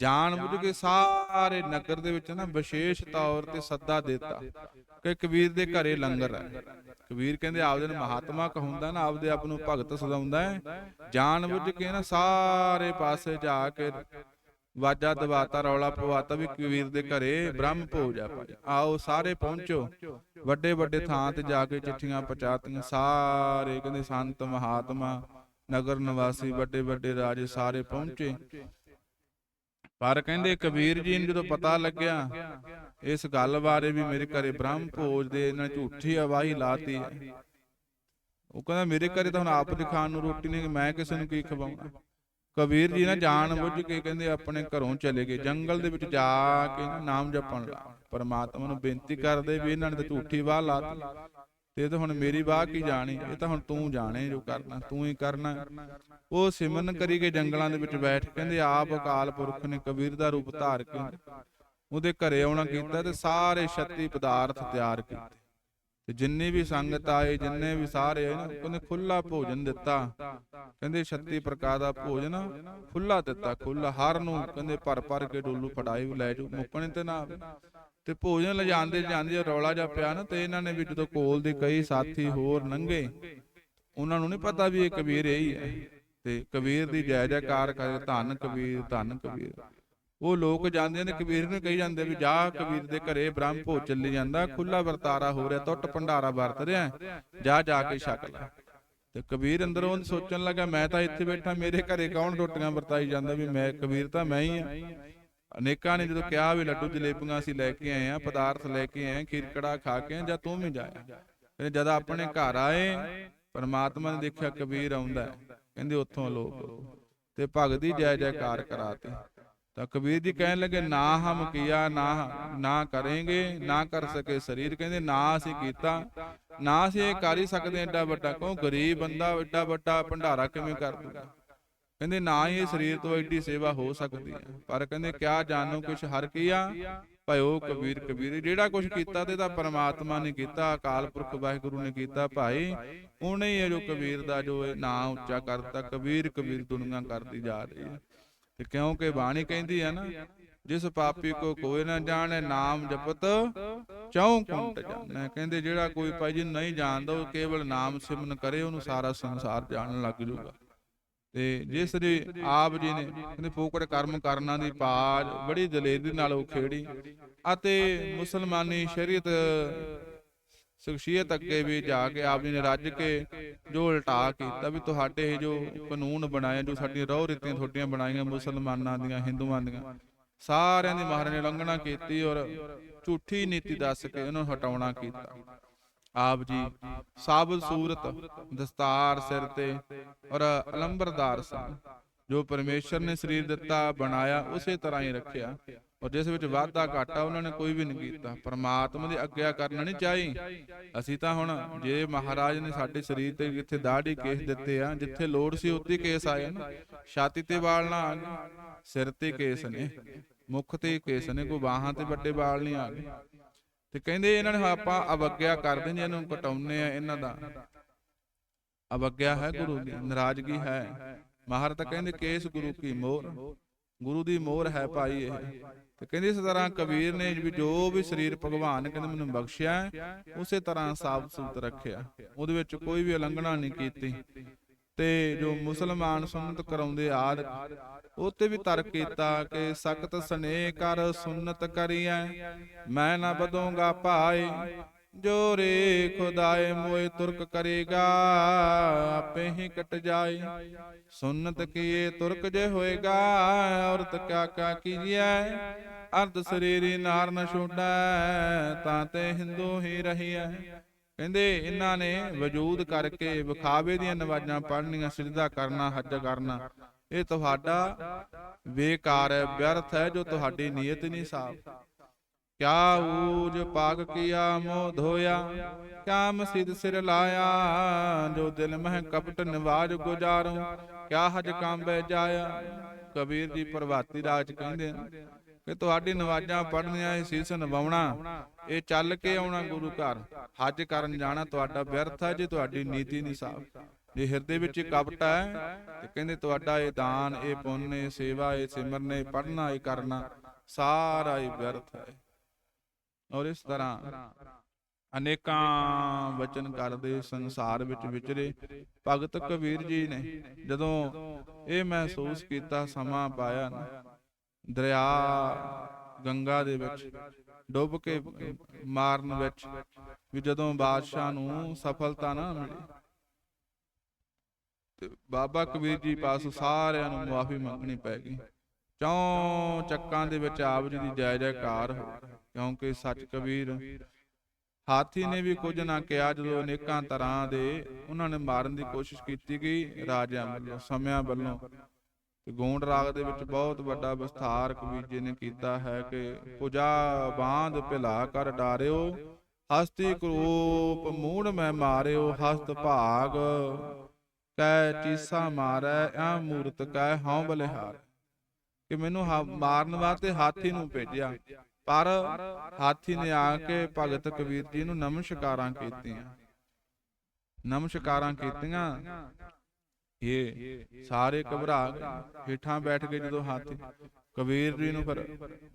ਜਾਣ ਬੁੱਝ ਕੇ ਸਾਰੇ ਨਗਰ ਦੇ ਵਿੱਚ ਨਾ, ਵਿਸ਼ੇਸ਼ ਤੌਰ ਤੇ ਸੱਦਾ ਦਿੱਤਾ ਕਿ ਕਬੀਰ ਦੇ ਘਰੇ ਲੰਗਰ ਹੈ ਕਬੀਰ ਕਹਿੰਦੇ, ਆਪਦੇ ਨੂੰ ਮਹਾਤਮਾ ਕਹੁੰਦਾ ਨਾ, ਆਪਦੇ ਆਪ ਨੂੰ ਭਗਤ ਸਦਾਉਂਦਾ ਹੈ ਜਾਣ ਬੁੱਝ ਕੇ ਨਾ, ਸਾਰੇ ਪਾਸੇ ਜਾ ਕੇ ਵਾਜਾ ਦਵਾਤਾ, ਰੌਲਾ ਪਵਾਤਾ ਵੀ ਕਬੀਰ ਦੇ ਘਰੇ, ਬ੍ਰਹਮ ਭੋਜ ਆ ਭਾਈ। ਆਓ ਸਾਰੇ ਪਹੁੰਚੋ। ਵੱਡੇ ਵੱਡੇ ਥਾਂ ਤੇ ਜਾ ਕੇ ਚਿੱਠੀਆਂ ਪਹੁੰਚਾਤੀਆਂ। ਸਾਰੇ ਕਹਿੰਦੇ ਸੰਤ ਮਹਾਤਮਾ, ਨਗਰ ਨਿਵਾਸੀ, ਵੱਡੇ ਵੱਡੇ ਰਾਜੇ ਸਾਰੇ ਪਹੁੰਚੇ। ਪਰ ਕਹਿੰਦੇ ਕਬੀਰ ਜੀ ਨੂੰ ਜਦੋਂ ਪਤਾ ਲੱਗਿਆ, ਇਸ ਗੱਲ ਬਾਰੇ ਵੀ ਮੇਰੇ ਘਰੇ ਬ੍ਰਹਮ ਭੋਜ ਦੇ ਇਹਨਾਂ ਝੂਠੀ ਅਵਾਹੀ ਲਾਤੀ ਉਹ ਕਹਿੰਦਾ, ਮੇਰੇ ਘਰੇ ਤਾਂ ਹੁਣ ਆਪ ਦੇ ਖਾਣ ਨੂੰ ਰੋਟੀ ਨਹੀਂ, ਮੈਂ ਕਿਸੇ ਨੂੰ ਕੀ ਖਵਾਉਣਾ? ਕਬੀਰ ਜੀ ਨਾ ਜਾਣ ਬੁੱਝ ਕੇ ਕਹਿੰਦੇ ਆਪਣੇ ਘਰੋਂ ਚਲੇ ਗਏ ਜੰਗਲ ਦੇ ਵਿੱਚ ਜਾ ਕੇ ਨਾ ਨਾਮ ਜਪਣ ਲੱਗ ਪਰਮਾਤਮਾ ਨੂੰ ਬੇਨਤੀ ਕਰਦੇ ਵੀ ਇਹਨਾਂ ਨੇ ਤਾਂ ਝੂਠੀ ਵਾਹ ਲਾਤੀ। ਤੇ ਇਹ ਤਾਂ ਹੁਣ ਮੇਰੀ ਵਾਹ ਕੀ ਜਾਣੀ ਇਹ ਤਾਂ ਹੁਣ ਤੂੰ ਜਾਣੇ ਜੋ ਕਰਨਾ ਤੂੰ ਹੀ ਕਰਨਾ। ਉਹ ਸਿਮਰਨ ਕਰੀ ਕੇ ਜੰਗਲਾਂ ਦੇ ਵਿੱਚ ਬੈਠ ਕਹਿੰਦੇ ਆਪ ਅਕਾਲ ਪੁਰਖ ਨੇ ਕਬੀਰ ਦਾ ਰੂਪ ਧਾਰ ਕੇ ਉਹਦੇ ਘਰੇ ਆਉਣਾ ਕੀਤਾ ਤੇ ਸਾਰੇ ਛੱਤੀ ਪਦਾਰਥ ਤਿਆਰ ਕੀਤੇ। ਤੇ ਜਿੰਨੀ ਵੀ ਸੰਗਤ ਆਏ ਜਿੰਨੇ ਵੀ ਸਾਰੇ ਆਏ ਨਾ ਕਹਿੰਦੇ ਖੁੱਲਾ ਭੋਜਨ ਦਿੱਤਾ। ਕਹਿੰਦੇ 36 ਪ੍ਰਕਾਰ ਦਾ ਭੋਜਨ ਖੁੱਲਾ ਦਿੱਤਾ ਖੁੱਲਾ ਹਰ ਨੂੰ ਕਹਿੰਦੇ ਭਰ ਭਰ ਕੇ ਡੋਲੂ ਫੜਾਈ ਲੈ ਜਾਓ, ਮੁੱਕਣੇ ਤੇ ਨਾ ਤੇ ਭੋਜਨ ਲਿਜਾਂਦੇ ਜਾਂਦੇ ਰੌਲਾ ਜਾ ਪਿਆ ਨਾ, ਤੇ ਇਹਨਾਂ ਨੇ ਵੀ ਜਦੋਂ ਕੋਲ ਦੇ ਕਈ ਸਾਥੀ ਹੋਰ ਲੰਘੇ ਉਹਨਾਂ ਨੂੰ ਨਹੀਂ ਪਤਾ ਵੀ ਇਹ ਕਬੀਰ ਇਹ ਹੀ ਹੈ। ਤੇ ਕਬੀਰ ਦੀ ਜੈ ਜੈਕਾਰ ਕਰ, ਧੰਨ ਕਬੀਰ ਧੰਨ ਕਬੀਰ। ਉਹ ਲੋਕ ਜਾਂਦੇ ਨੇ, ਕਬੀਰ ਨੂੰ ਕਹੀ ਜਾਂਦੇ ਵੀ ਜਾ, ਕਬੀਰ ਦੇ ਘਰੇ ਬ੍ਰਹਮ ਭੋਜ ਚੱਲੀ ਜਾਂਦਾ ਖੁੱਲਾ ਵਰਤਾਰਾ ਹੋ ਰਿਹਾ ਟੁੱਟ ਭੰਡਾਰਾ ਵਰਤ ਰਿਹਾ, ਜਾ ਜਾ ਕੇ ਛਕ ਲੈ। ਤੇ ਕਬੀਰ ਅੰਦਰੋਂ ਸੋਚਣ ਲੱਗਾ, ਮੈਂ ਤਾਂ ਇੱਥੇ ਬੈਠਾ, ਮੇਰੇ ਘਰੇ ਕੌਣ ਰੋਟੀਆਂ ਵਰਤਾਈ ਜਾਂਦਾ ਵੀ ਮੈਂ, ਕਬੀਰ ਤਾਂ ਮੈਂ ਹੀ ਆ। ਅਨੇਕਾਂ ਨੇ ਜਦੋਂ ਕਿਹਾ ਵੀ ਲੱਡੂ ਜਲੇਬੀਆਂ ਅਸੀਂ ਲੈ ਕੇ ਆਏ ਆ ਪਦਾਰਥ ਲੈ ਕੇ ਆਏ ਖੀਰ ਕੜਾ ਖਾ ਕੇ ਜਾਂ ਤੂੰ ਵੀ ਜਾਇਆ ਫਿਰ ਜਦ ਆਪਣੇ ਘਰ ਆਏ, ਪਰਮਾਤਮਾ ਨੇ ਦੇਖਿਆ ਕਬੀਰ ਆਉਂਦਾ ਕਹਿੰਦੇ ਉੱਥੋਂ ਲੋਕ। ਤੇ ਭਗਤ ਜੈ ਜੈਕਾਰ ਕਰਾਤੇ। ਤਾਂ ਕਬੀਰ ਜੀ ਕਹਿਣ ਲੱਗੇ, ਨਾ ਹਮ ਕੀਆ, ਨਾ ਨਾ ਕਰਾਂਗੇ, ਨਾ ਕਰ ਸਕੇ ਸਰੀਰ। ਕਹਿੰਦੇ, ਨਾ ਅਸੀਂ ਕੀਤਾ। ਨਾ ਅਸੀਂ ਇਹ ਕਰ ਹੀ ਸਕਦੇ, ਏਡਾ ਵੱਡਾ ਕਿਉਂ? ਗਰੀਬ ਬੰਦਾ, ਏਡਾ ਵੱਡਾ ਭੰਡਾਰਾ ਕਿਵੇਂ ਕਰ ਦੂਗਾ? ਕਹਿੰਦੇ, ਨਾ ਹੀ ਇਹ ਸਰੀਰ ਤੋਂ ਐਡੀ ਸੇਵਾ ਹੋ ਸਕਦੀ ਹੈ। ਪਰ ਕਹਿੰਦੇ, ਕਿਆ ਜਾਣੋ ਕੁਛ ਹਰ ਕੀਆ? ਭਇਓ ਕਬੀਰ ਕਬੀਰ ਜਿਹੜਾ ਕੁਛ ਕੀਤਾ ਤੇ ਤਾਂ ਪਰਮਾਤਮਾ ਨੇ ਕੀਤਾ, ਅਕਾਲ ਪੁਰਖ ਵਾਹਿਗੁਰੂ ਨੇ ਕੀਤਾ ਭਾਈ। ਉਹਨੇ ਹੀ ਇਹ ਜੋ ਕਬੀਰ ਦਾ ਜੋ ਨਾਂ ਉੱਚਾ ਕਰਤਾ, ਕਬੀਰ ਕਬੀਰ ਦੁਨੀਆ ਕਰਦੀ ਜਾ ਰਹੀ ਹੈ। ਤੇ ਕਿਉਂਕਿ ਬਾਣੀ ਕਹਿੰਦੀ ਹੈ ਨਾ, ਜਿਸ ਪਾਪੀ ਕੋ ਕੋਈ ਨਾ ਜਾਣੇ, ਨਾਮ ਜਪਤ ਚੌਂ ਕੁੰਟ ਜਾਣੈ। ਕਹਿੰਦੇ ਜਿਹੜਾ ਕੋਈ ਭਾਈ ਜੀ ਨਹੀਂ ਜਾਣਦਾ, ਉਹ ਕੇਵਲ ਨਾਮ ਸਿਮਨ ਕਰੇ, ਉਹਨੂੰ ਸਾਰਾ ਸੰਸਾਰ ਜਾਣਨ ਲੱਗ ਜਾਊਗਾ ਤੇ ਜਿਸ ਦੇ ਆਪ ਜੀ ਨੇ, ਕਹਿੰਦੇ ਫੋਕਟ ਕਰਮ ਕਰਨਾ ਦੀ ਪਾਜ, ਬੜੀ ਦਲੇਰੀ ਨਾਲ ਉਹ ਖੇੜੀ। ਅਤੇ ਮੁਸਲਮਾਨੀ ਸ਼ਰੀਅਤ ਸ਼ਖਸੀਅਤ ਅੱਗੇ ਵੀ ਜਾ ਕੇ ਆਪ ਜੀ ਨੇ ਰੱਜ ਕੇ ਜੋ ਉਲਟਾ ਕੀਤਾ ਵੀ ਤੁਹਾਡੇ ਇਹ ਜੋ ਕਾਨੂੰਨ ਬਣਾਏ, ਜੋ ਸਾਡੀਆਂ ਰਹੁ ਰੀਤੀਆਂ ਤੁਹਾਡੀਆਂ ਬਣਾਈਆਂ ਮੁਸਲਮਾਨਾਂ ਦੀਆਂ, ਹਿੰਦੂਆਂ ਦੀਆਂ, ਸਾਰਿਆਂ ਦੀ ਮਹਾਰਾਜ ਨੇ ਉਲੰਘਣਾ ਕੀਤੀ ਔਰ ਝੂਠੀ ਨੀਤੀ ਦੱਸ ਕੇ ਉਹਨੂੰ ਹਟਾਉਣਾ ਕੀਤਾ। ਆਪ ਜੀ ਸਾਬਤ ਸੂਰਤ, ਦਸਤਾਰ ਸਿਰ ਤੇ ਔਰ ਅਲੰਬਰਦਾਰ ਸਨ, ਜੋ ਪਰਮੇਸ਼ਰ ਨੇ ਸਰੀਰ ਦਿੱਤਾ, ਬਣਾਇਆ, ਉਸੇ ਤਰ੍ਹਾਂ ਹੀ ਰੱਖਿਆ। ਔਰ ਜਿਸ ਵਿੱਚ ਵਾਧਾ ਘਾਟਾ ਉਹਨਾਂ ਨੇ ਕੋਈ ਵੀ ਨਹੀਂ ਕੀਤਾ। ਪਰਮਾਤਮਾ ਦੀ ਆਗਿਆ ਕਰਨਾ ਨਹੀਂ ਚਾਹੀ। ਅਸੀਂ ਤਾਂ ਹੁਣ ਜੇ ਮਹਾਰਾਜ ਨੇ ਸਾਡੇ ਸਰੀਰ ਤੇ ਜਿੱਥੇ ਦਾੜੀ ਕੇਸ ਦਿੱਤੇ ਆ, ਜਿੱਥੇ ਲੋੜ ਸੀ ਉੱਥੇ ਕੇਸ ਆਏ ਨਾ। ਛਾਤੀ ਤੇ ਵਾਲ ਨਾ ਆ ਗਏ, ਸਿਰ ਤੇ ਕੇਸ ਨੇ, ਮੁੱਖ ਤੇ ਕੇਸ ਨੇ, ਕੋਈ ਬਾਹਾਂ ਤੇ ਵੱਡੇ ਵਾਲ ਨਹੀਂ ਆ ਗਏ। ਤੇ ਕਹਿੰਦੇ ਇਹਨਾਂ ਨੇ ਆਪਾਂ ਅਵਗਿਆ ਕਰਦੇ ਨੇ ਇਹਨੂੰ ਕਟਾਉਨੇ ਆ ਇਹਨਾਂ ਦਾ। ਅਵਗਿਆ ਹੈ ਗੁਰੂ ਦੀ, ਨਾਰਾਜ਼ਗੀ ਹੈ। ਮਹਾਰ ਤਾਂ ਕਹਿੰਦੇ, ਕੇਸ ਗੁਰੂ ਕੀ ਮੋਹਰ? ਗੁਰੂ ਦੀ ਮੋਹਰ ਹੈ ਭਾਈ ਇਹ। ਤੇ ਕਹਿੰਦੇ ਇਸ ਤਰ੍ਹਾਂ ਕਬੀਰ ਨੇ ਵੀ ਜੋ ਵੀ ਸਰੀਰ ਭਗਵਾਨ ਨੇ ਕਹਿੰਦੇ ਮੈਨੂੰ ਬਖਸ਼ਿਆ ਉਸੇ ਤਰ੍ਹਾਂ ਸਾਫ਼ ਸੁਥਰਾ ਰੱਖਿਆ। ਉਹਦੇ ਵਿੱਚ ਕੋਈ ਵੀ ਉਲੰਘਣਾ ਨਹੀਂ ਕੀਤੀ। ਤੇ ਜੋ ਮੁਸਲਮਾਨ ਸੁਨਤ ਕਰਾਉਂਦੇ ਆਦ ਉਹ ਤੇ ਵੀ ਤਰਕ ਕੀਤਾ ਕਿ ਸਖਤ ਸਨੇਹ ਕਰ ਸੁਨਨਤ ਕਰੀਐ, ਮੈਂ ਨਾ ਬਦੂੰਗਾ ਭਾਈ ਜੋ ਰੇ ਖੁਦਾਏ ਮੋਏ ਤੁਰਕ ਕਰੇਗਾ, ਆਪੇ ਹੀ ਕਟ ਜਾਏ। ਸੁਨਨਤ ਕੀਏ ਤੁਰਕ ਜੇ ਹੋਏਗਾ, ਔਰਤ ਕਿਆ ਕਿਆ ਕੀਜੀਐ ਅਰਧ ਸਰੀਰੀ ਨਾਰ ਨ ਛੋੜੈ, ਤਾਂ ਤੇ ਹਿੰਦੂ ਹੀ ਰਹੀਐ। ਕਹਿੰਦੇ ਇਹਨਾਂ ਨੇ ਵਜੂਦ ਕਰਕੇ ਵਿਖਾਵੇ ਦੀਆਂ ਨਵਾਜ਼ਾਂ ਪੜ੍ਹਨੀਆਂ ਸਿਜਦਾ ਕਰਨਾ, ਹੱਜ ਕਰਨਾ। ਇਹ ਤੁਹਾਡਾ ਬੇਕਾਰ ਹੈ ਵਿਅਰਥ ਹੈ ਜੋ ਤੁਹਾਡੀ ਨੀਅਤ ਨਹੀਂ ਸਾਫ਼। ਕਿਆ ਊਜ ਪਾਗ ਕੀਆ ਮੋਹ ਧੋਇਆ, ਕਿਆ ਮਸੀਦ ਸਿਰ ਲਾਇਆ, ਜੋ ਦਿਲ ਮਹਿ ਕਪਟ ਨਿਵਾਜ ਗੁਜਾਰੂ, ਕਿਆ ਹਜ ਕਾਂਬੇ ਜਾਇਆ। ਕਬੀਰ ਜੀ ਪ੍ਰਭਾਤੀ ਰਾਜ ਕਹਿੰਦੇ ਕਿ ਤੁਹਾਡੀ ਨਵਾਜ਼ਾਂ ਪੜ੍ਹਨੀਆਂ ਇਹ ਸੀਸ ਨਿਵਾਉਣਾ ਇਹ ਚੱਲ ਕੇ ਆਉਣਾ ਗੁਰੂ ਘਰ। ਹਜ ਕਰਨ ਜਾਣਾ ਤੁਹਾਡਾ ਵਿਅਰਥ ਹੈ, ਜੇ ਤੁਹਾਡੀ ਨੀਤੀ ਨਹੀਂ ਸਾਫ਼ ਜੇ ਹਿਰਦੇ ਵਿੱਚ ਕਪਟ ਹੈ, ਤੇ ਕਹਿੰਦੇ ਤੁਹਾਡਾ ਇਹ ਦਾਨ, ਇਹ ਪੁੰਨ, ਇਹ ਸੇਵਾ, ਇਹ ਸਿਮਰਨ, ਇਹ ਪੜ੍ਹਨਾ, ਇਹ ਕਰਨਾ, ਸਾਰਾ ਹੀ ਵਿਅਰਥ ਹੈ। ਔਰ ਇਸ ਤਰ੍ਹਾਂ ਅਨੇਕਾਂ ਵਚਨ ਕਰਦੇ ਸੰਸਾਰ ਵਿੱਚ ਵਿਚਰੇ। ਭਗਤ ਕਬੀਰ ਜੀ ਨੇ ਜਦੋਂ ਇਹ ਮਹਿਸੂਸ ਕੀਤਾ, ਸਮਾਂ ਪਾਇਆ ਦਰਿਆ ਗੰਗਾ ਦੇ ਵਿੱਚ ਡੁੱਬ ਕੇ ਮਾਰਨ ਵਿੱਚ ਵੀ ਜਦੋਂ ਬਾਦਸ਼ਾਹ ਨੂੰ ਸਫਲਤਾ ਨਾ ਮਿਲੀ, ਤੇ ਬਾਬਾ ਕਬੀਰ ਜੀ ਪਾਸ ਸਾਰਿਆਂ ਨੂੰ ਮਾਫੀ ਮੰਗਣੀ ਪੈ ਗਈ। ਚੌਂ ਚੱਕਾਂ ਦੇ ਵਿੱਚ ਆਪ ਜੀ ਦੀ ਜੈ ਜੈਕਾਰ ਹੋ ਕਿਉਂਕਿ ਸੱਚ ਕਬੀਰ ਹਾਥੀ ਨੇ ਵੀ ਕੁਝ ਨਾ ਕਿਹਾ ਜਦੋਂ ਅਨੇਕਾਂ ਤਰ੍ਹਾਂ ਦੇ ਉਹਨਾਂ ਨੇ ਮਾਰਨ ਦੀ ਕੋਸ਼ਿਸ਼ ਕੀਤੀ ਗਈ ਰਾਜਿਆਂ ਵੱਲੋਂ ਸਮਿਆਂ ਵੱਲੋਂ। ਤੇ ਗੋਂਡ ਰਾਗ ਦੇ ਵਿੱਚ ਬਹੁਤ ਵੱਡਾ ਵਿਸਥਾਰ ਕਬੀਰ ਜੀ ਨੇ ਕੀਤਾ ਹੈ ਕਿ ਪੁਜਾ ਬਾਂਧ ਭਿਲਾ ਕਰ ਡਾਰਿਓ ਹਸਤੀ ਕਰੂਪ ਮੂੜ ਮੈਂ ਮਾਰਿਓ ਹਸਤ ਭਾਗ। ਕੈ ਚੀਸਾ ਮਾਰੈ ਆ ਮੂਰਤ ਕੈ ਹਉ ਬਲਿਹਾਰ। ਕਿ ਮੈਨੂੰ ਮਾਰਨ ਵਾਸਤੇ ਹਾਥੀ ਨੂੰ ਭੇਜਿਆ। ਪਰ ਹਾਥੀ ਨੇ ਆ ਕੇ ਭਗਤ ਕਬੀਰ ਜੀ ਨੂੰ ਨਮਸਕਾਰਾਂ ਕੀਤੀਆਂ। ਨਮਸਕਾਰਾਂ ਕੀਤੀਆਂ। ਇਹ ਸਾਰੇ ਘਬਰਾ ਗਏ। ਹੇਠਾਂ ਬੈਠ ਕੇ ਜਦੋਂ ਹਾਥੀ। ਕਬੀਰ ਜੀ ਨੂੰ ਫਿਰ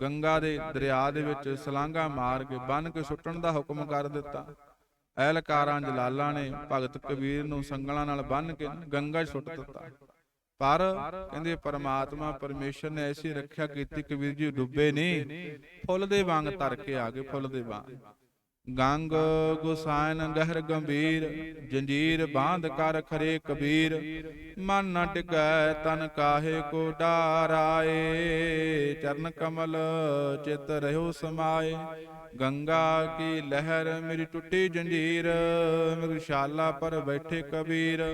ਗੰਗਾ ਦੇ ਦਰਿਆ ਦੇ ਵਿੱਚ ਸਲਾਂਗਾ ਮਾਰ ਕੇ ਬੰਨ ਕੇ ਸੁੱਟਣ ਦਾ ਹੁਕਮ ਕਰ ਦਿੱਤਾ। ਐਲਕਾਰਾਂ ਜਲਾਲਾਂ ਨੇ ਭਗਤ ਕਬੀਰ ਨੂੰ ਸੰਗਲਾਂ ਨਾਲ ਬੰਨ ਕੇ ਗੰਗਾ 'ਚ ਸੁੱਟ ਦਿੱਤਾ। ਪਰ ਕਹਿੰਦੇ ਪਰਮਾਤਮਾ ਪਰਮੇਸ਼ਰ ਨੇ ਐਸੀ ਰੱਖਿਆ ਕੀਤੀ ਕਬੀਰ ਜੀ ਡੁੱਬੇ ਨਹੀਂ ਫੁੱਲ ਦੇ ਵਾਂਗ ਤਰ ਕੇ ਆ ਗਏ ਫੁੱਲ ਦੇ ਵਾਂਗ। ਗੰਗ ਗੁਸਾਇਨ ਗਹਿਰ ਗੰਭੀਰ ਜੰਜੀਰ ਬਾਂਧ ਕਰ ਖਰੇ ਕਬੀਰ ਮਨ ਨ ਟਿਕੈ ਤਨ ਕਾਹੇ ਕੋ ਡਾਰਾਏ ਚਰਨ ਕਮਲ ਚਿਤ ਰਹਿਓ ਸਮਾਏ। ਗੰਗਾ ਕੀ ਲਹਿਰ ਮੇਰੀ ਟੁੱਟੀ ਜੰਜੀਰ ਮਿਰਸ਼ਾਲਾ ਪਰ ਬੈਠੇ ਕਬੀਰ।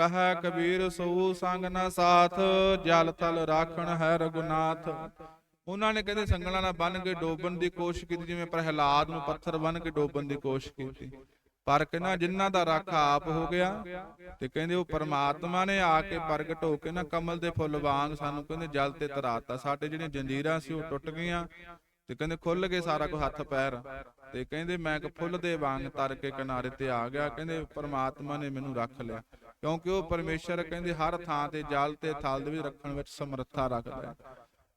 ਕਹੈ ਕਬੀਰ ਸੋ ਸੰਗ ਨਾ ਸਾਥ, ਜਲ ਥਲ ਰਾਖਣ ਹੈ ਰਗੁਨਾਥ ਉਹਨਾਂ ਨੇ ਕਹਿੰਦੇ ਸੰਗਲਾਂ ਨਾਲ ਬੰਨ ਕੇ ਡੋਬਣ ਦੀ ਕੋਸ਼ਿਸ਼ ਕੀਤੀ, ਜਿਵੇਂ ਪ੍ਰਹਿਲਾਦ ਨੂੰ ਪੱਥਰ ਬੰਨ ਕੇ ਡੋਬਣ ਦੀ ਕੋਸ਼ਿਸ਼ ਕੀਤੀ। ਪਰ ਕਹਿੰਦਾ ਜਿਨ੍ਹਾਂ ਦਾ ਰੱਖ ਆਪ ਹੋ ਗਿਆ, ਤੇ ਕਹਿੰਦੇ ਉਹ ਪਰਮਾਤਮਾ ਨੇ ਆ ਕੇ ਪ੍ਰਗਟ ਹੋ ਕੇ ਨਾ ਕਮਲ ਦੇ ਫੁੱਲ ਵਾਂਗ ਸਾਨੂੰ ਕਹਿੰਦੇ ਜਲ ਤੇ ਤਰਾਤਾ। ਸਾਡੇ ਜਿਹੜੀਆਂ ਜੰਜੀਰਾਂ ਸੀ ਉਹ ਟੁੱਟ ਗਈਆਂ, ਤੇ ਕਹਿੰਦੇ ਖੁੱਲ ਗਏ ਸਾਰਾ ਕੁਝ ਹੱਥ ਪੈਰ। ਤੇ ਕਹਿੰਦੇ ਮੈਂ ਇੱਕ ਫੁੱਲ ਦੇ ਵਾਂਗ ਤਰ ਕੇ ਕਿਨਾਰੇ ਤੇ ਆ ਗਿਆ, ਕਹਿੰਦੇ ਪਰਮਾਤਮਾ ਨੇ ਮੈਨੂੰ ਰੱਖ ਲਿਆ। ਕਿਉਂਕਿ ਉਹ ਪਰਮੇਸ਼ਰ ਕਹਿੰਦੇ ਹਰ ਥਾਂ ਤੇ ਜਲ ਤੇ ਥਲ ਦੇ ਵਿੱਚ ਰੱਖਣ ਵਿੱਚ ਸਮਰੱਥਾ ਰੱਖਦਾ ਹੈ।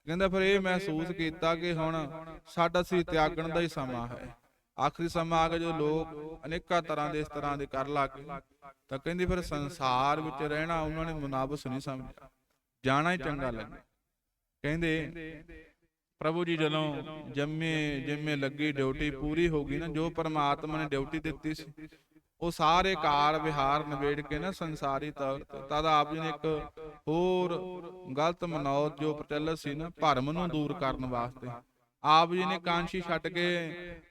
ਕਹਿੰਦਾ ਫਿਰ ਇਹ ਮਹਿਸੂਸ ਕੀਤਾ ਕਿ ਹੁਣ ਸਾਡਾ ਸੀ ਤਿਆਗਣ ਦਾ ਹੀ ਸਮਾਂ ਹੈ। ਆਖਰੀ ਸਮਾਂ ਆ ਗਿਆ ਜੋ ਲੋਕ ਅਨੇਕਾਂ ਤਰ੍ਹਾਂ ਦੇ ਇਸ ਤਰ੍ਹਾਂ ਦੇ ਕਰ ਲੱਗ ਗਏ। ਤਾਂ ਕਹਿੰਦੇ ਫਿਰ ਸੰਸਾਰ ਵਿੱਚ ਰਹਿਣਾ ਉਹਨਾਂ ਨੇ ਮੁਨਾਬਸ ਨਹੀਂ ਸਮਝਿਆ। ਜਾਣਾ ਹੀ ਚੰਗਾ ਲੱਗਿਆ। ਕਹਿੰਦੇ, ਪ੍ਰਭੂ ਜੀ ਜਦੋਂ ਜੰਮੇ ਜਿੰਮੇ ਲੱਗੀ ਡਿਊਟੀ ਪੂਰੀ ਹੋ ਗਈ ਨਾ, ਜੋ ਪਰਮਾਤਮਾ ਨੇ ਡਿਊਟੀ ਦਿੱਤੀ ਸੀ ਉਹ ਸਾਰੇ ਕਾਰ ਵਿਹਾਰ ਨਿਬੇੜ ਕੇ ਨਾ ਸੰਸਾਰੀ ਤੌਰ ਤੇ ਤਦ ਆਪ ਜੀ ਨੇ ਇੱਕ ਹੋਰ ਗਲਤ ਮਨੌਤ ਜੋ ਪ੍ਰਚਲਿਤ ਸੀ ਨਾ ਭਰਮ ਨੂੰ ਦੂਰ ਕਰਨ ਵਾਸਤੇ। ਆਪ ਜੀ ਨੇ ਕਾਂਸ਼ੀ ਛੱਡ ਕੇ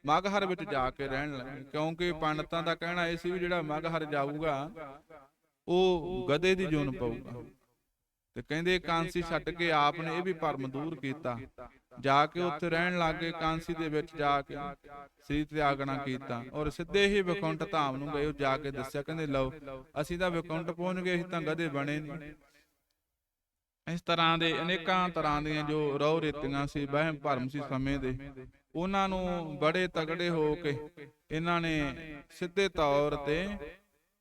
ਮਗਹਰ ਵਿੱਚ ਜਾ ਕੇ ਰਹਿਣ ਲੱਗੇ। ਕਿਉਂਕਿ ਪੰਡਤਾਂ ਦਾ ਕਹਿਣਾ ਇਹ ਸੀ ਵੀ ਜਿਹੜਾ ਮਗਹਰ ਜਾਊਗਾ ਉਹ ਗਧੇ ਦੀ ਜੂਨ ਪਊਗਾ। ਤੇ ਕਹਿੰਦੇ ਕਾਂਸੀ ਛੱਡ ਕੇ ਆਪ ਨੇ ਇਹ ਵੀ ਭਰਮ ਦੂਰ ਕੀਤਾ। ਜਾ ਕੇ ਉੱਥੇ ਰਹਿਣ ਲੱਗੇ ਕਾਂਸੀ ਦੇ ਵਿੱਚ ਜਾ ਕੇ ਸ੍ਰੀ ਤਿਆਗਣਾ ਕੀਤਾ ਔਰ ਸਿੱਧੇ ਹੀ ਵਿਕੁੰਠ ਧਾਮ ਨੂੰ ਗਏ, ਉਹ ਜਾ ਕੇ ਦੱਸਿਆ, ਕਹਿੰਦੇ ਲਓ, ਅਸੀਂ ਤਾਂ ਵਿਕੁੰਠ ਪਹੁੰਚ ਗਏ, ਅਸੀਂ ਤਾਂ ਗਦੇ ਬਣੇ ਨਹੀਂ ਇਸ ਤਰ੍ਹਾਂ ਦੇ ਅਨੇਕਾਂ ਤਰ੍ਹਾਂ ਦੀਆਂ ਜੋ ਰੌ ਰੀਤੀਆਂ ਸੀ, ਵਹਿਮ ਭਰਮ ਸੀ ਸਮੇਂ ਦੇ, ਉਹਨਾਂ ਨੂੰ ਬੜੇ ਤਗੜੇ ਹੋ ਕੇ ਇਹਨਾਂ ਨੇ ਸਿੱਧੇ ਤੌਰ ਤੇ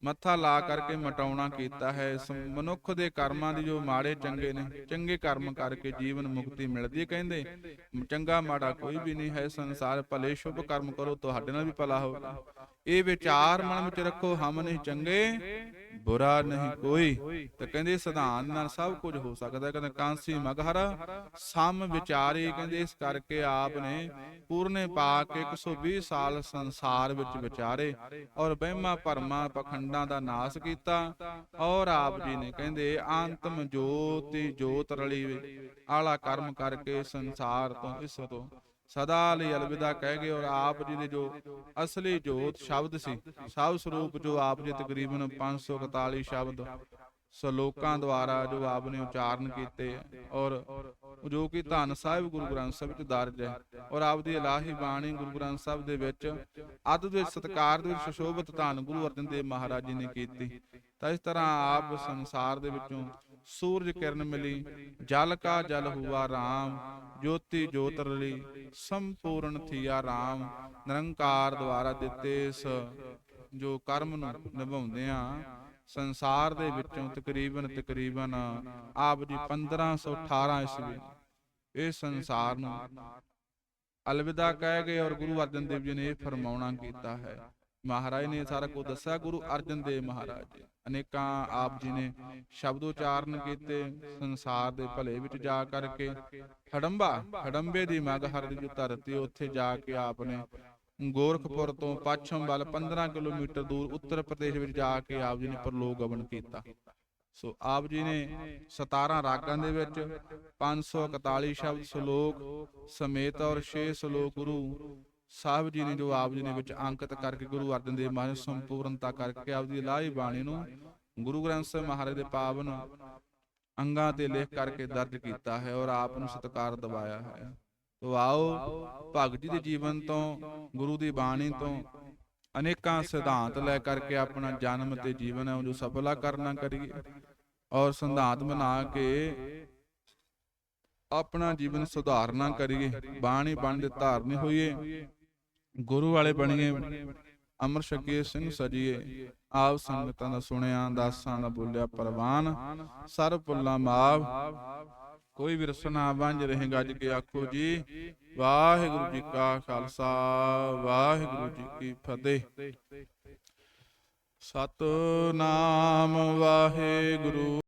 ਮੱਥਾ ਲਾ ਕਰਕੇ ਮਟਾਉਣਾ ਕੀਤਾ ਹੈ। ਇਸ ਮਨੁੱਖ ਦੇ ਕਰਮਾਂ ਦੀ ਜੋ ਮਾੜੇ ਚੰਗੇ ਨੇ, ਚੰਗੇ ਕਰਮ ਕਰਕੇ ਜੀਵਨ ਮੁਕਤੀ ਮਿਲਦੀ ਹੈ ਕਹਿੰਦੇ। ਚੰਗਾ ਮਾੜਾ ਕੋਈ ਵੀ ਨਹੀਂ ਹੈ। ਸੰਸਾਰ ਭਲੇ ਸ਼ੁਭ ਕਰਮ ਕਰੋ, ਤੁਹਾਡੇ ਨਾਲ ਵੀ ਭਲਾ ਹੋਵੇਗਾ ਇਹ ਵਿਚਾਰ ਮਨ ਵਿੱਚ ਰੱਖੋ, ਹਮ ਨਹੀਂ ਚੰਗੇ, ਬੁਰਾ ਨਹੀਂ ਕੋਈ ਤੇ ਕਹਿੰਦੇ ਸਿਧਾਂਤ ਨਾਲ ਸਭ ਕੁਝ ਹੋ ਸਕਦਾ ਹੈ। ਕਾਂਸੀ ਮਗਹਰ, ਸਮ ਵਿਚਾਰੇ, ਕਹਿੰਦੇ ਇਸ ਕਰਕੇ ਆਪ ਨੇ ਪੂਰਨੇ ਪਾ ਕੇ 120 ਸਾਲ ਸੰਸਾਰ ਵਿੱਚ ਵਿਚਾਰੇ ਔਰ ਵਹਿਮਾਂ ਭਰਮਾਂ ਪਖੰਡਾਂ ਦਾ ਨਾਸ ਕੀਤਾ ਔਰ ਆਪ ਜੀ ਨੇ ਕਹਿੰਦੇ ਅੰਤਮ ਜੋਤੀ ਜੋਤ ਰਲੀ ਆਲਾ ਕਰਮ ਕਰਕੇ ਸੰਸਾਰ ਤੋਂ ਇਸ ਤੋਂ ਸਦਾ ਲਈ ਅਲਵਿਦਾ ਕਹਿ ਗਏ ਔਰ ਆਪ ਜੀ ਦੇ ਜੋ ਅਸਲੀ ਜੋਤ ਸ਼ਬਦ ਸੀ, ਸਭ ਸਰੂਪ ਜੋ ਆਪ ਜੀ ਤਕਰੀਬਨ 541 ਸ਼ਬਦ ਸ਼ਲੋਕਾਂ ਦੁਆਰਾ ਜੋ ਆਪ ਨੇ ਉਚਾਰਨ ਕੀਤੇ ਔਰ ਜੋ ਕਿ ਧੰਨ ਸਾਹਿਬ ਗੁਰੂ ਗ੍ਰੰਥ ਸਾਹਿਬ ਵਿੱਚ ਦਰਜ ਹੈ ਔਰ ਆਪ ਦੀ ਇਲਾਹੀ ਬਾਣੀ ਗੁਰੂ ਗ੍ਰੰਥ ਸਾਹਿਬ ਦੇ ਵਿੱਚ ਅੱਧ ਦੇ ਸਤਕਾਰ ਦੇ ਵਿੱਚ ਸੁਸ਼ੋਭਿਤ ਧੰਨ ਗੁਰੂ ਅਰਜਨ ਦੇਵ ਮਹਾਰਾਜ ਜੀ ਨੇ ਕੀਤੀ। ਤਾਂ ਇਸ ਤਰ੍ਹਾਂ ਆਪ ਸੰਸਾਰ ਦੇ ਵਿੱਚੋਂ ਸੂਰਜ ਕਿਰਨ ਮਿਲੀ, ਜਲ ਕਾ ਜਲ ਹੁਆ ਰਾਮ, ਜੋਤੀ ਜੋਤ ਰਲੀ, ਸੰਪੂਰਨ ਥੀਆ ਰਾਮ, ਨਿਰੰਕਾਰ ਦੁਆਰਾ ਦਿੱਤੇ ਇਸ ਜੋ ਕਰਮ ਨੂੰ ਨਿਭਾਉਂਦੇ ਆ ਸੰਸਾਰ ਦੇ ਵਿੱਚੋਂ ਤਕਰੀਬਨ ਤਕਰੀਬਨ ਆਪ ਜੀ 1518 ਈਸਵੀ ਇਹ ਸੰਸਾਰ ਨੂੰ ਅਲਵਿਦਾ ਕਹਿ ਗਏ ਔਰ ਗੁਰੂ ਅਰਜਨ ਦੇਵ ਜੀ ਨੇ ਇਹ ਫਰਮਾਉਣਾ ਕੀਤਾ ਹੈ। ਮਹਾਰਾਜ ਨੇ ਸਾਰਾ ਕੁਝ ਦੱਸਿਆ, ਗੁਰੂ ਅਰਜਨ ਦੇਵ ਮਹਾਰਾਜ ਜੀ। ਅਨੇਕਾਂ ਆਪ ਜੀ ਨੇ ਸ਼ਬਦ ਉਚਾਰਨ ਕੀਤੇ, ਸੰਸਾਰ ਦੇ ਭਲੇ ਵਿੱਚ ਜਾ ਕਰਕੇ ਹੜੰਬਾ ਹੜੰਬੇ ਦੀ ਮਗ ਹਰ ਜੋ ਧਰਤੀ ਉੱਥੇ ਜਾ ਕੇ ਆਪ ਨੇ ਗੋਰਖਪੁਰ ਤੋਂ ਪੱਛਮ ਵੱਲ 15 ਕਿਲੋਮੀਟਰ ਦੂਰ ਉੱਤਰ ਪ੍ਰਦੇਸ਼ ਵਿੱਚ ਜਾ ਕੇ ਆਪ ਜੀ ਨੇ ਪਰਲੋਕ ਗਮਨ ਕੀਤਾ। ਸੋ ਆਪ ਜੀ ਨੇ 17 ਰਾਗਾਂ ਦੇ ਵਿੱਚ 541 ਸ਼ਬਦ ਸ਼ਲੋਕ ਸਮੇਤ ਔਰ 6 ਸ਼ਲੋਕ ਗੁਰੂ ਸਾਹਿਬ ਜੀ ਨੇ ਜੋ ਆਪ ਜੀ ਨੇ ਵਿੱਚ ਅੰਕਿਤ ਕਰਕੇ ਗੁਰੂ ਅਰਜਨ ਦੇਵ ਮਹਾਰਾਜ ਸੰਪੂਰਨਤਾ ਕਰਕੇ ਆਪ ਦੀ ਲਾਹੀ ਬਾਣੀ ਨੂੰ ਗੁਰੂ ਗ੍ਰੰਥ ਸਾਹਿਬ ਮਹਾਰਾਜ ਦੇ ਪਾਵਨ ਅੰਗਾਂ ਤੇ ਲਿਖ ਕਰਕੇ ਦਰਜ ਕੀਤਾ ਹੈ ਔਰ ਆਪ ਨੂੰ ਸਤਿਕਾਰ ਦਿਵਾਇਆ ਹੈ। ਤੋ ਆਓ ਭਗਤ ਜੀ ਦੇ ਜੀਵਨ ਤੋਂ ਗੁਰੂ ਦੀ ਬਾਣੀ ਤੋਂ ਅਨੇਕਾਂ ਸਿਧਾਂਤ ਲੈ ਕਰਕੇ ਆਪਣਾ ਜਨਮ ਤੇ ਜੀਵਨ ਹੈ ਉਹ ਜੋ ਸਫਲਾ ਕਰਨਾ ਕਰੀਏ। ਔਰ ਸਿਧਾਂਤ ਬਣਾ ਕੇ ਆਪਣਾ ਜੀਵਨ ਸੁਧਾਰਨਾ ਕਰੀਏ। ਬਾਣੀ ਬਣ ਦੇ ਧਾਰਨੀ ਹੋਈਏ। ਗੁਰੂ ਵਾਲੇ ਬਣੀਏ। ਅਮਰ ਛਕੀਏ ਸਿੰਘ ਸਜੀਏ। ਆਪ ਸੰਗਤਾਂ ਦਾ ਸੁਣਿਆ ਦਾਸਾਂ ਦਾ ਬੋਲਿਆ ਪਰਵਾਨ। ਸਰ ਪੁੱਲਾ ਮਾਵ। ਕੋਈ ਵੀ ਰਸਨਾ ਵਾਂਝ ਰਹੇ ਗੱਜ ਕੇ ਆਖੋ ਜੀ। ਵਾਹਿਗੁਰੂ ਜੀ ਕਾ ਖਾਲਸਾ, ਵਾਹਿਗੁਰੂ ਜੀ ਕੀ ਫਤਿਹ। ਸਤਨਾਮ ਵਾਹਿਗੁਰੂ